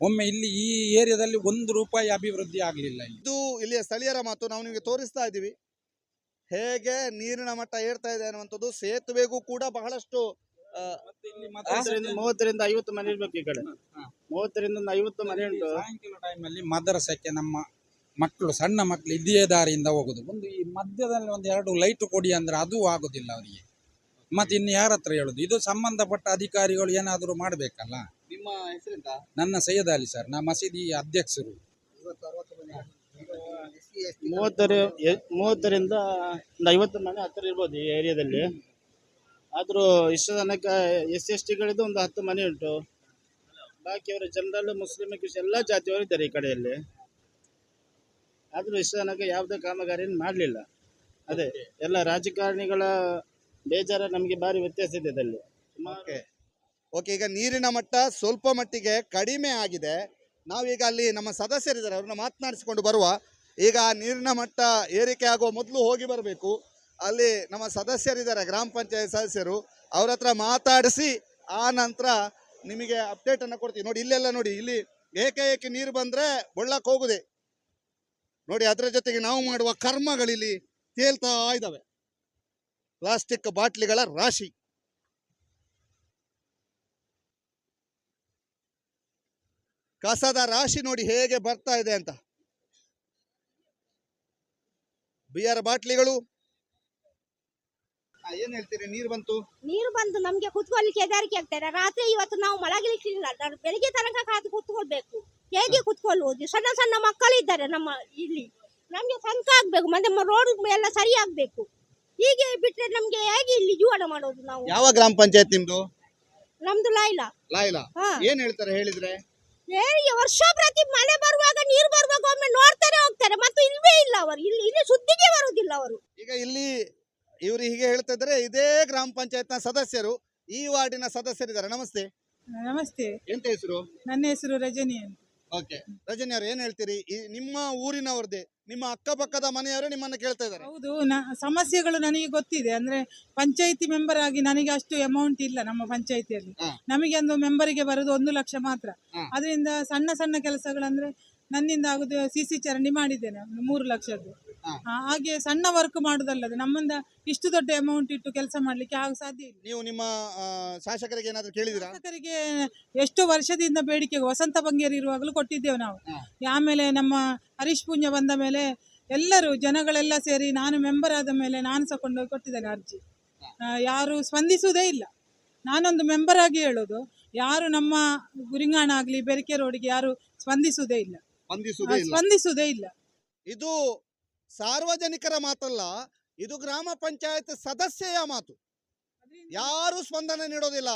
ಒಮ್ಮೆ ಇಲ್ಲಿ ಈ ಏರಿಯಾದಲ್ಲಿ ಒಂದು ರೂಪಾಯಿ ಅಭಿವೃದ್ಧಿ ಆಗಲಿಲ್ಲ ಇದು ಇಲ್ಲಿಯ ಸ್ಥಳೀಯರ ಮಾತು ನಾವು ನಿಮಗೆ ತೋರಿಸ್ತಾ ಇದ್ದೀವಿ. ಹೇಗೆ ನೀರಿನ ಮಟ್ಟ ಏರ್ತಾ ಇದೆ ಅನ್ನುವಂಥದ್ದು ಸೇತುವೆಗೂ ಕೂಡ ಬಹಳಷ್ಟು ಮೂವತ್ತರಿಂದ ಐವತ್ತು ಮನೆ ಇರ್ಬೇಕು ಈ ಕಡೆ. ಮೂವತ್ತರಿಂದ ಐವತ್ತು ಮನೆ ಉಂಟು. ಸಾಯಂಕಾಲ ಟೈಮಲ್ಲಿ ಮದರಸಕ್ಕೆ ನಮ್ಮ ಮಕ್ಕಳು ಸಣ್ಣ ಮಕ್ಕಳು ಇದೇ ದಾರಿಯಿಂದ ಹೋಗುದು. ಒಂದು ಈ ಮಧ್ಯದಲ್ಲಿ ಒಂದು ಎರಡು ಲೈಟ್ ಕೊಡಿ ಅಂದ್ರೆ ಅದು ಆಗೋದಿಲ್ಲ ಅವರಿಗೆ. ಮತ್ತೆ ಇನ್ನು ಯಾರ ಹತ್ರ ಹೇಳುದು? ಇದು ಸಂಬಂಧಪಟ್ಟ ಅಧಿಕಾರಿಗಳು ಏನಾದರೂ ಮಾಡಬೇಕಲ್ಲ? ನಿಮ್ಮ ಹೆಸರಿಂದ ನನ್ನ ಸೈಯದ್ ಅಲಿ ಸರ್ ನಾ ಮಸೀದಿ ಅಧ್ಯಕ್ಷರು. ಮೂವತ್ತರ ಮೂವತ್ತರಿಂದ ಒಂದು ಐವತ್ತು ಮನೆ ಹತ್ತಿರ ಇರ್ಬೋದು ಈ ಏರಿಯಾದಲ್ಲಿ. ಆದರೂ ಇಷ್ಟು ತನಕ ಎಸ್ ಎಸ್ ಟಿಗಳಿದ್ದು ಒಂದು ಹತ್ತು ಮನೆ ಉಂಟು. ಬಾಕಿಯವರು ಜನರಲ್ ಮುಸ್ಲಿಮ್ ಕ್ರಿಶ್ಚಿಯನ್ ಎಲ್ಲ ಜಾತಿಯವರು ಇದ್ದಾರೆ ಈ ಕಡೆಯಲ್ಲಿ. ಆದರೂ ಇಷ್ಟು ತನಕ ಯಾವುದೇ ಕಾಮಗಾರಿಯನ್ನು ಮಾಡಲಿಲ್ಲ. ಅದೇ ಎಲ್ಲ ರಾಜಕಾರಣಿಗಳ ಬೇಜಾರ ನಮಗೆ ಭಾರಿ ವ್ಯತ್ಯಾಸ ಇದೆ ಇದರಲ್ಲಿ. ಓಕೆ ಓಕೆ ಈಗ ನೀರಿನ ಮಟ್ಟ ಸ್ವಲ್ಪ ಮಟ್ಟಿಗೆ ಕಡಿಮೆ ಆಗಿದೆ. ನಾವೀಗ ಅಲ್ಲಿ ನಮ್ಮ ಸದಸ್ಯರಿದ್ದಾರೆ ಅವ್ರನ್ನ ಮಾತನಾಡಿಸಿಕೊಂಡು ಬರುವ ಈಗ ಆ ನೀರಿನ ಮಟ್ಟ ಏರಿಕೆ ಆಗುವ ಮೊದಲು ಹೋಗಿ ಬರಬೇಕು. ಅಲ್ಲಿ ನಮ್ಮ ಸದಸ್ಯರಿದ್ದಾರೆ ಗ್ರಾಮ ಪಂಚಾಯತ್ ಸದಸ್ಯರು ಅವ್ರ ಹತ್ರ ಮಾತಾಡಿಸಿ ಆ ನಂತರ ನಿಮಗೆ ಅಪ್ಡೇಟನ್ನು ಅನ್ನ ಕೊಡ್ತೀವಿ. ನೋಡಿ ಇಲ್ಲೆಲ್ಲ ನೋಡಿ ಇಲ್ಲಿ ಏಕೈಕ ನೀರು ಬಂದರೆ ಬೊಳ್ಳಕ್ಕೆ ಹೋಗುದೆ. ನೋಡಿ ಅದರ ಜೊತೆಗೆ ನಾವು ಮಾಡುವ ಕರ್ಮಗಳಿಲ್ಲಿ ತೇಲ್ತಾ ಇದ್ದಾವೆ. ಪ್ಲಾಸ್ಟಿಕ್ ಬಾಟ್ಲಿಗಳ ರಾಶಿ. ಕಸದ ರಾಶಿ ನೋಡಿ ಹೇಗೆ ಬರ್ತಾ ಇದೆ ಅಂತ. ಬಿಯರ್ ಬಾಟ್ಲಿಗಳು. ಏನ್ ಹೇಳ್ತೀರಿ ನೀರು ಬಂತು? ನೀರು ಬಂದು ನಮ್ಗೆ ಕುತ್ಕೊಳ್ಳಿಕ್ಕೆ ಹೆದರಿಕೆ ಆಗ್ತಾರೆ ರಾತ್ರಿ ಇವತ್ತು ನಾವು ಮಲಗಲಿಕ್ಕಿಲ್ಲ. ಬೆಳಿಗ್ಗೆ ತನಕ ಕಾದು ಕುತ್ಕೊಳ್ಬೇಕು. ಹೇಗೆ ಕುತ್ಕೊಳ್ಳುವುದು? ಸಣ್ಣ ಸಣ್ಣ ಮಕ್ಕಳಿದ್ದಾರೆ ನಮ್ಮ ಇಲ್ಲಿ. ನಮಗೆ ಸಂಕ ಆಗ್ಬೇಕು. ಮತ್ತೆ ರೋಡ್ ಎಲ್ಲ ಸರಿ ಆಗ್ಬೇಕು ಹೀಗೆ ಬಿಟ್ಟರೆ ನಮಗೆ ಹೇಗೆ ಇಲ್ಲಿ ಜೀವನ ಮಾಡೋದು ನಾವು? ಯಾವ ಗ್ರಾಮ ಪಂಚಾಯತ್ ನಿಮ್ದು? ನಮ್ದು ಲಾಯ್ಲಾ ಲಾಯ್ಲಾ ಹಾ. ಏನ್ ಹೇಳ್ತಾರೆ ಹೇಳಿದ್ರೆ? ಹೇಗೆ ವರ್ಷ ಪ್ರತಿ ಮಳೆ ಬರುವಾಗ ನೀರು ಬರುವಾಗ ಒಮ್ಮೆ ನೋಡ್ತಾರೆ ಹೋಗ್ತಾರೆ. ಮತ್ತು ಇಲ್ವೇ ಇಲ್ಲ ಅವರು. ಇಲ್ಲಿ ಇಲ್ಲಿ ಸುದ್ದಿಗೆ ಬರುವುದಿಲ್ಲ ಅವರು. ಈಗ ಇಲ್ಲಿ ಇವರು ಹೀಗೆ ಹೇಳ್ತಾ ಇದ್ದಾರೆ ಇದೇ ಗ್ರಾಮ ಪಂಚಾಯತ್ನ ಸದಸ್ಯರು ಈ ವಾರ್ಡಿನ ಸದಸ್ಯರಿದ್ದಾರೆ. ನಮಸ್ತೆ. ನಮಸ್ತೆ. ಎಂತ ಹೆಸರು? ನನ್ನ ಹೆಸರು ರಜನಿ ಅಂತ. ಓಕೆ. ರಜನಿ ಅವ್ರು ಏನ್ ಹೇಳ್ತೀರಿ? ಈ ನಿಮ್ಮ ಊರಿನವ್ರದ್ದೇ ನಿಮ್ಮ ಅಕ್ಕಪಕ್ಕದ ಮನೆಯವರು ನಿಮ್ಮನ್ನ ಕೇಳ್ತಾ ಇದ್ದಾರೆ. ಹೌದು ನ ಸಮಸ್ಯೆಗಳು ನನಗೆ ಗೊತ್ತಿದೆ. ಅಂದ್ರೆ ಪಂಚಾಯಿತಿ ಮೆಂಬರ್ ಆಗಿ ನನಗೆ ಅಷ್ಟು ಅಮೌಂಟ್ ಇಲ್ಲ ನಮ್ಮ ಪಂಚಾಯಿತಿಯಲ್ಲಿ. ಹಾ. ನಮಗೆ ಒಂದು ಮೆಂಬರಿಗೆ ಬರೋದು ಒಂದು ಲಕ್ಷ ಮಾತ್ರ. ಹಾ. ಅದರಿಂದ ಸಣ್ಣ ಸಣ್ಣ ಕೆಲಸಗಳಂದ್ರೆ ನನ್ನಿಂದ ಆಗುದು ಸಿ ಸಿ ಚರಂಡಿ ಮಾಡಿದ್ದೇನೆ ಒಂದು ಮೂರು ಲಕ್ಷದ್ದು. ಹಾ. ಹಾಗೆ ಸಣ್ಣ ವರ್ಕ್ ಮಾಡುದಲ್ಲದೆ ನಮ್ಮಿಂದ ಇಷ್ಟು ದೊಡ್ಡ ಅಮೌಂಟ್ ಇಟ್ಟು ಕೆಲಸ ಮಾಡ್ಲಿಕ್ಕೆ ಆಗ ಸಾಧ್ಯ ಇಲ್ಲ. ನೀವು ನಿಮ್ಮ ಆ, ಶಾಸಕರಿಗೆ ಏನಾದರೂ ಕೇಳಿದಿರಾ ಶಾಸಕರಿಗೆ ಎಷ್ಟು ವರ್ಷದಿಂದ ಬೇಡಿಕೆ ವಸಂತ ಬಂಗೇರಿ ಇರುವಾಗಲೂ ಕೊಟ್ಟಿದ್ದೇವೆ ನಾವು. ಆಮೇಲೆ ನಮ್ಮ ಹರೀಶ್ ಪುಂಜ ಬಂದ ಮೇಲೆ ಎಲ್ಲರೂ ಜನಗಳೆಲ್ಲ ಸೇರಿ ನಾನು ಮೆಂಬರ್ ಆದ ಮೇಲೆ ನಾನು ಸಹ ಕೊಂಡೋಗಿ ಕೊಟ್ಟಿದ್ದೇನೆ ಅರ್ಜಿ. ಆ, ಯಾರು ಸ್ಪಂದಿಸುವುದೇ ಇಲ್ಲ. ನಾನೊಂದು ಮೆಂಬರ್ ಆಗಿ ಹೇಳೋದು ಯಾರು ನಮ್ಮ ಗುರಿಂಗಾಣ ಆಗಲಿ ಬೆರಿಕೆ ರೋಡಿಗೆ ಯಾರು ಸ್ಪಂದಿಸುವುದೇ ಇಲ್ಲ. ಸ್ಪಂದಿಸುವುದೇ ಇಲ್ಲ. ಸ್ಪಂದಿಸುವುದೇ ಇಲ್ಲ. ಇದು ಸಾರ್ವಜನಿಕರ ಮಾತಲ್ಲ ಇದು ಗ್ರಾಮ ಪಂಚಾಯತ್ ಸದಸ್ಯೆಯ ಮಾತು. ಯಾರು ಸ್ಪಂದನೆ ನೀಡೋದಿಲ್ಲ.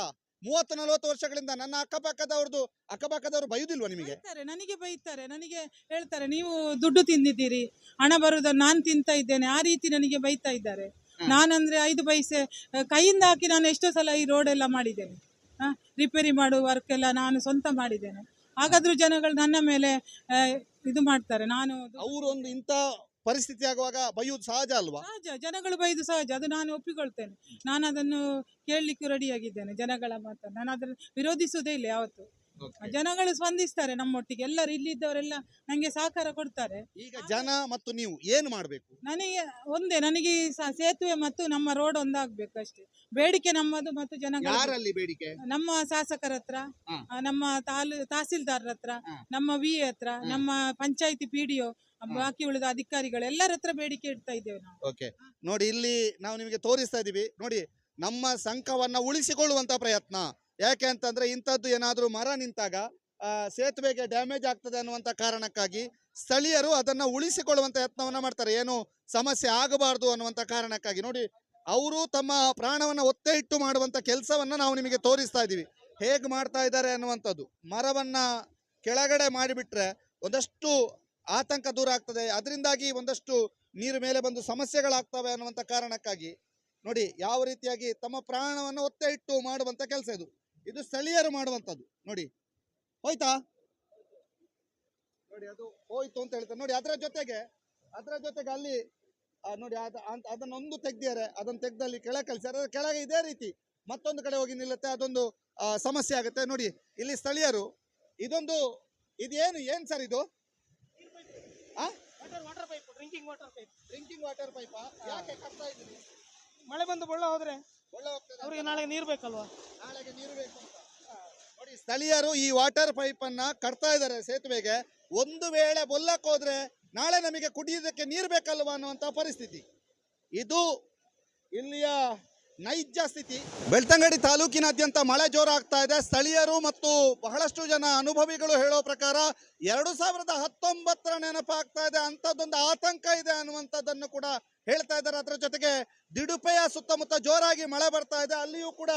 ಮೂವತ್ತು ನಲವತ್ತು ವರ್ಷಗಳಿಂದ ನನ್ನ ಅಕ್ಕಪಕ್ಕದವ್ರದ್ದು ಅಕ್ಕಪಕ್ಕದವ್ರು ಬೈಯುದಿಲ್ವಾ ನಿಮಗೆ? ನನಗೆ ಬೈತಾರೆ ನನಗೆ ಹೇಳ್ತಾರೆ ನೀವು ದುಡ್ಡು ತಿಂದಿದ್ದೀರಿ ಹಣ ಬರುದ ನಾನು ತಿಂತಾ ಇದ್ದೇನೆ ಆ ರೀತಿ ನನಗೆ ಬೈತಾ ಇದ್ದಾರೆ. ನಾನಂದ್ರೆ ಐದು ಪೈಸೆ ಕೈಯಿಂದ ಹಾಕಿ ನಾನು ಎಷ್ಟೋ ಸಲ ಈ ರೋಡ್ ಎಲ್ಲ ಮಾಡಿದ್ದೇನೆ. ರಿಪೇರಿ ಮಾಡುವ ವರ್ಕ್ ಎಲ್ಲ ನಾನು ಸ್ವಂತ ಮಾಡಿದ್ದೇನೆ. ಹಾಗಾದ್ರೂ ಜನಗಳು ನನ್ನ ಮೇಲೆ ಇದು ಮಾಡ್ತಾರೆ. ನಾನು ಅವರು ಒಂದು ಇಂಥ ಪರಿಸ್ಥಿತಿ ಆಗುವಾಗ ಬೈಯುವುದು ಸಹಜ ಅಲ್ವಾ? ಸಹಜ. ಜನಗಳು ಬೈದು ಸಹಜ. ಅದು ನಾನು ಒಪ್ಪಿಕೊಳ್ತೇನೆ. ನಾನು ಅದನ್ನು ಕೇಳಲಿಕ್ಕೂ ರೆಡಿಯಾಗಿದ್ದೇನೆ ಜನಗಳ ಮಾತನ್ನು. ನಾನು ಅದನ್ನು ವಿರೋಧಿಸುವುದೇ ಇಲ್ಲ ಯಾವತ್ತು. ಜನಗಳು ಸ್ಪಂದಿಸ್ತಾರೆ ನಮ್ಮೊಟ್ಟಿಗೆ. ಎಲ್ಲರೂ ಇಲ್ಲಿದ್ದವರೆಲ್ಲ ನಂಗೆ ಸಹಕಾರ ಕೊಡ್ತಾರೆ. ಈಗ ಜನ ಮತ್ತು ನೀವು ಏನು ಮಾಡಬೇಕು? ನನಗೆ ಒಂದೇ ನನಗೆ ಈ ಸ- ಸೇತುವೆ ಮತ್ತು ನಮ್ಮ ರೋಡ್ ಒಂದಾಗ್ಬೇಕು ಅಷ್ಟೇ. ಬೇಡಿಕೆ ನಮ್ಮದು ಮತ್ತು ಜನಗಳ ಯಾರಲ್ಲಿ ಬೇಡಿಕೆ? ನಮ್ಮ ಶಾಸಕರ ಹತ್ರ ಹಾ. ಆ, ನಮ್ಮ ತಾಲೂ ತಹಸೀಲ್ದಾರ್ ಹತ್ರ ಹಾ. ನಮ್ಮ ವಿ ಹತ್ರ ನಮ್ಮ ಪಂಚಾಯತಿ ಪಿ ಡಿ ಬಾಕಿ ಉಳಿದ ಅಧಿಕಾರಿಗಳು ಎಲ್ಲರ ಹತ್ರ ಬೇಡಿಕೆ ಇಡ್ತಾ ಇದ್ದೇವೆ ನಾವು. ಓಕೆ. ನೋಡಿ ಇಲ್ಲಿ ನಾವು ನಿಮಗೆ ತೋರಿಸ್ತಾ ಇದೀವಿ ನೋಡಿ ನಮ್ಮ ಸಂಕವನ್ನ ಉಳಿಸಿಕೊಳ್ಳುವಂತ ಪ್ರಯತ್ನ. ಯಾಕೆ ಅಂತಂದ್ರೆ ಇಂಥದ್ದು ಏನಾದರೂ ಮರ ನಿಂತಾಗ ಸೇತುವೆಗೆ ಡ್ಯಾಮೇಜ್ ಆಗ್ತದೆ ಅನ್ನುವಂಥ ಕಾರಣಕ್ಕಾಗಿ ಸ್ಥಳೀಯರು ಅದನ್ನ ಉಳಿಸಿಕೊಳ್ಳುವಂತ ಯತ್ನವನ್ನ ಮಾಡ್ತಾರೆ. ಏನು ಸಮಸ್ಯೆ ಆಗಬಾರ್ದು ಅನ್ನುವಂಥ ಕಾರಣಕ್ಕಾಗಿ. ನೋಡಿ, ಅವರು ತಮ್ಮ ಪ್ರಾಣವನ್ನ ಒತ್ತೆ ಇಟ್ಟು ಮಾಡುವಂತ ಕೆಲಸವನ್ನ ನಾವು ನಿಮಗೆ ತೋರಿಸ್ತಾ ಇದ್ದೀವಿ. ಹೇಗೆ ಮಾಡ್ತಾ ಇದ್ದಾರೆ ಅನ್ನುವಂಥದ್ದು. ಮರವನ್ನ ಕೆಳಗಡೆ ಮಾಡಿಬಿಟ್ರೆ ಒಂದಷ್ಟು ಆತಂಕ ದೂರ ಆಗ್ತದೆ. ಅದರಿಂದಾಗಿ ಒಂದಷ್ಟು ನೀರು ಮೇಲೆ ಬಂದು ಸಮಸ್ಯೆಗಳಾಗ್ತವೆ ಅನ್ನುವಂಥ ಕಾರಣಕ್ಕಾಗಿ ನೋಡಿ, ಯಾವ ರೀತಿಯಾಗಿ ತಮ್ಮ ಪ್ರಾಣವನ್ನು ಒತ್ತೆ ಇಟ್ಟು ಮಾಡುವಂತ ಕೆಲಸ ಇದು. ಇದು ಸ್ಥಳೀಯರು ಮಾಡುವಂಥದ್ದು. ನೋಡಿ. ಹೋಯ್ತಾ? ನೋಡಿ ಅದು ಹೋಯ್ತು ಅಂತ ಹೇಳ್ತಾರೆ. ನೋಡಿ ಅದರ ಜೊತೆಗೆ ಅದರ ಜೊತೆಗೆ ಅಲ್ಲಿ ನೋಡಿ ಅದ ಅಂತ- ಅದನ್ನೊಂದು ತೆಗ್ದಿದ್ದಾರೆ. ಅದನ್ನು ತೆಗ್ದಲ್ಲಿ ಕೆಳಗೆ ಕಳಿಸ್ಯಾರೆ. ಅದ್ರ ಕೆಳಗೆ ಇದೇ ರೀತಿ ಮತ್ತೊಂದು ಕಡೆ ಹೋಗಿ ನಿಲ್ಲುತ್ತೆ. ಅದೊಂದು ಸಮಸ್ಯೆ ಆಗುತ್ತೆ. ನೋಡಿ ಇಲ್ಲಿ ಸ್ಥಳೀಯರು ಇದೊಂದು ಇದೇನು ಏನ್ ಸರ್ ಇದು? Drinking water pipe drinking water pipe ಯಾಕೆ ಕಟ್ತಾ ಇದ್ದೀರಿ? ಮಳೆ ಬಂದು ಬಳ್ಳ ಹೋದ್ರೆ? ಒಳ್ಳೆ ಹೋಗ್ತದೆ ಅವರಿಗೆ ನಾಳೆ ನೀರು ಬೇಕಲ್ವಾ? ನಾಳೆಗೆ ನೀರು ಬೇಕು ಅಂತ. ನೋಡಿ ಸ್ಥಳೀಯರು ಈ ವಾಟರ್ ಪೈಪ್ ಅನ್ನ ಕಟ್ತಾ ಇದ್ದಾರೆ ಸೇತುವೆಗೆ. ಒಂದು ವೇಳೆ ಬೊಲ್ಲಕ್ಕೆ ಹೋದ್ರೆ ನಾಳೆ ನಮಗೆ ಕುಡಿಯೋದಕ್ಕೆ ನೀರು ಬೇಕಲ್ವಾ ಅನ್ನುವಂಥ ಪರಿಸ್ಥಿತಿ. ಇದು ಇಲ್ಲಿಯ ನೈಜ ಸ್ಥಿತಿ. ಬೆಳ್ತಂಗಡಿ ತಾಲೂಕಿನಾದ್ಯಂತ ಮಳೆ ಜೋರಾಗ್ತಾ ಇದೆ. ಸ್ಥಳೀಯರು ಮತ್ತು ಬಹಳಷ್ಟು ಜನ ಅನುಭವಿಗಳು ಹೇಳೋ ಪ್ರಕಾರ ಎರಡು ಸಾವಿರದ ಹತ್ತೊಂಬತ್ತರ ನೆನಪಾಗ್ತಾ ಇದೆ. ಅಂಥದ್ದೊಂದು ಆತಂಕ ಇದೆ ಅನ್ನುವಂಥದ್ದನ್ನು ಕೂಡ ಹೇಳ್ತಾ ಇದ್ದಾರೆ. ಅದರ ಜೊತೆಗೆ ದಿಡುಪೆಯ ಸುತ್ತಮುತ್ತ ಜೋರಾಗಿ ಮಳೆ ಬರ್ತಾ ಇದೆ. ಅಲ್ಲಿಯೂ ಕೂಡ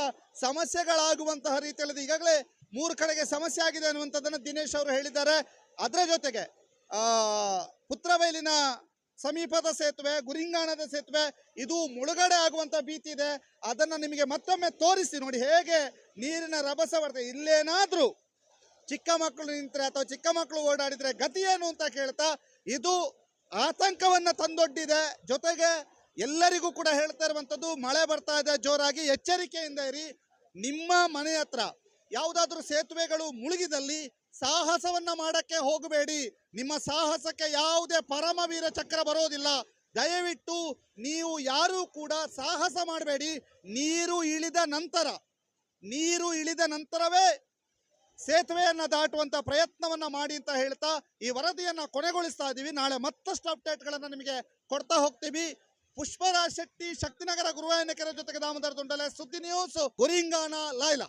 ಸಮಸ್ಯೆಗಳಾಗುವಂತಹ ರೀತಿಯಲ್ಲಿ ಈಗಾಗಲೇ ಮೂರು ಕಡೆಗೆ ಸಮಸ್ಯೆ ಆಗಿದೆ ಅನ್ನುವಂಥದ್ದನ್ನು ದಿನೇಶ್ ಅವರು ಹೇಳಿದ್ದಾರೆ. ಅದರ ಜೊತೆಗೆ ಪುತ್ರಬೈಲಿನ ಸಮೀಪದ ಸೇತುವೆ, ಗುರಿಂಗಾಣದ ಸೇತುವೆ, ಇದು ಮುಳುಗಡೆ ಆಗುವಂತ ಭೀತಿ ಇದೆ. ಅದನ್ನ ನಿಮಗೆ ಮತ್ತೊಮ್ಮೆ ತೋರಿಸಿ ನೋಡಿ, ಹೇಗೆ ನೀರಿನ ರಭಸ ಬರ್ತದೆ. ಇಲ್ಲೇನಾದರೂ ಚಿಕ್ಕ ಮಕ್ಕಳು ನಿಂತರೆ ಅಥವಾ ಚಿಕ್ಕ ಮಕ್ಕಳು ಓಡಾಡಿದ್ರೆ ಗತಿ ಏನು ಅಂತ ಕೇಳ್ತಾ, ಇದು ಆತಂಕವನ್ನ ತಂದೊಡ್ಡಿದೆ. ಜೊತೆಗೆ ಎಲ್ಲರಿಗೂ ಕೂಡ ಹೇಳ್ತಾ ಇರುವಂತದ್ದು ಮಳೆ ಬರ್ತಾ ಇದೆ, ಜೋರಾಗಿ ಎಚ್ಚರಿಕೆಯಿಂದ ಇರಿ. ನಿಮ್ಮ ಮನೆ ಹತ್ರ ಯಾವುದಾದ್ರೂ ಸೇತುವೆಗಳು ಮುಳುಗಿದಲ್ಲಿ ಸಾಹಸವನ್ನ ಮಾಡಕ್ಕೆ ಹೋಗಬೇಡಿ. ನಿಮ್ಮ ಸಾಹಸಕ್ಕೆ ಯಾವುದೇ ಪರಮವೀರ ಚಕ್ರ ಬರೋದಿಲ್ಲ. ದಯವಿಟ್ಟು ನೀವು ಯಾರೂ ಕೂಡ ಸಾಹಸ ಮಾಡಬೇಡಿ. ನೀರು ಇಳಿದ ನಂತರ, ನೀರು ಇಳಿದ ನಂತರವೇ ಸೇತುವೆಯನ್ನು ದಾಟುವಂತ ಪ್ರಯತ್ನವನ್ನ ಮಾಡಿ ಅಂತ ಹೇಳ್ತಾ ಈ ವರದಿಯನ್ನು ಕೊನೆಗೊಳಿಸ್ತಾ ಇದ್ದೀವಿ ನಾಳೆ ಮತ್ತಷ್ಟು ಅಪ್ಡೇಟ್ಗಳನ್ನು ನಿಮಗೆ ಕೊಡ್ತಾ ಹೋಗ್ತೀವಿ. ಪುಷ್ಪರಾಜ್ ಶೆಟ್ಟಿ ಶಕ್ತಿನಗರ ಗುರುವಾಯನಕೆರೆ ಜೊತೆಗೆ ದಾಮೋದರ ದುಂಡಲೆ ಸುದ್ದಿ ನ್ಯೂಸ್ ಗುರಿಂಗಾನ ಲಾಯ್ಲಾ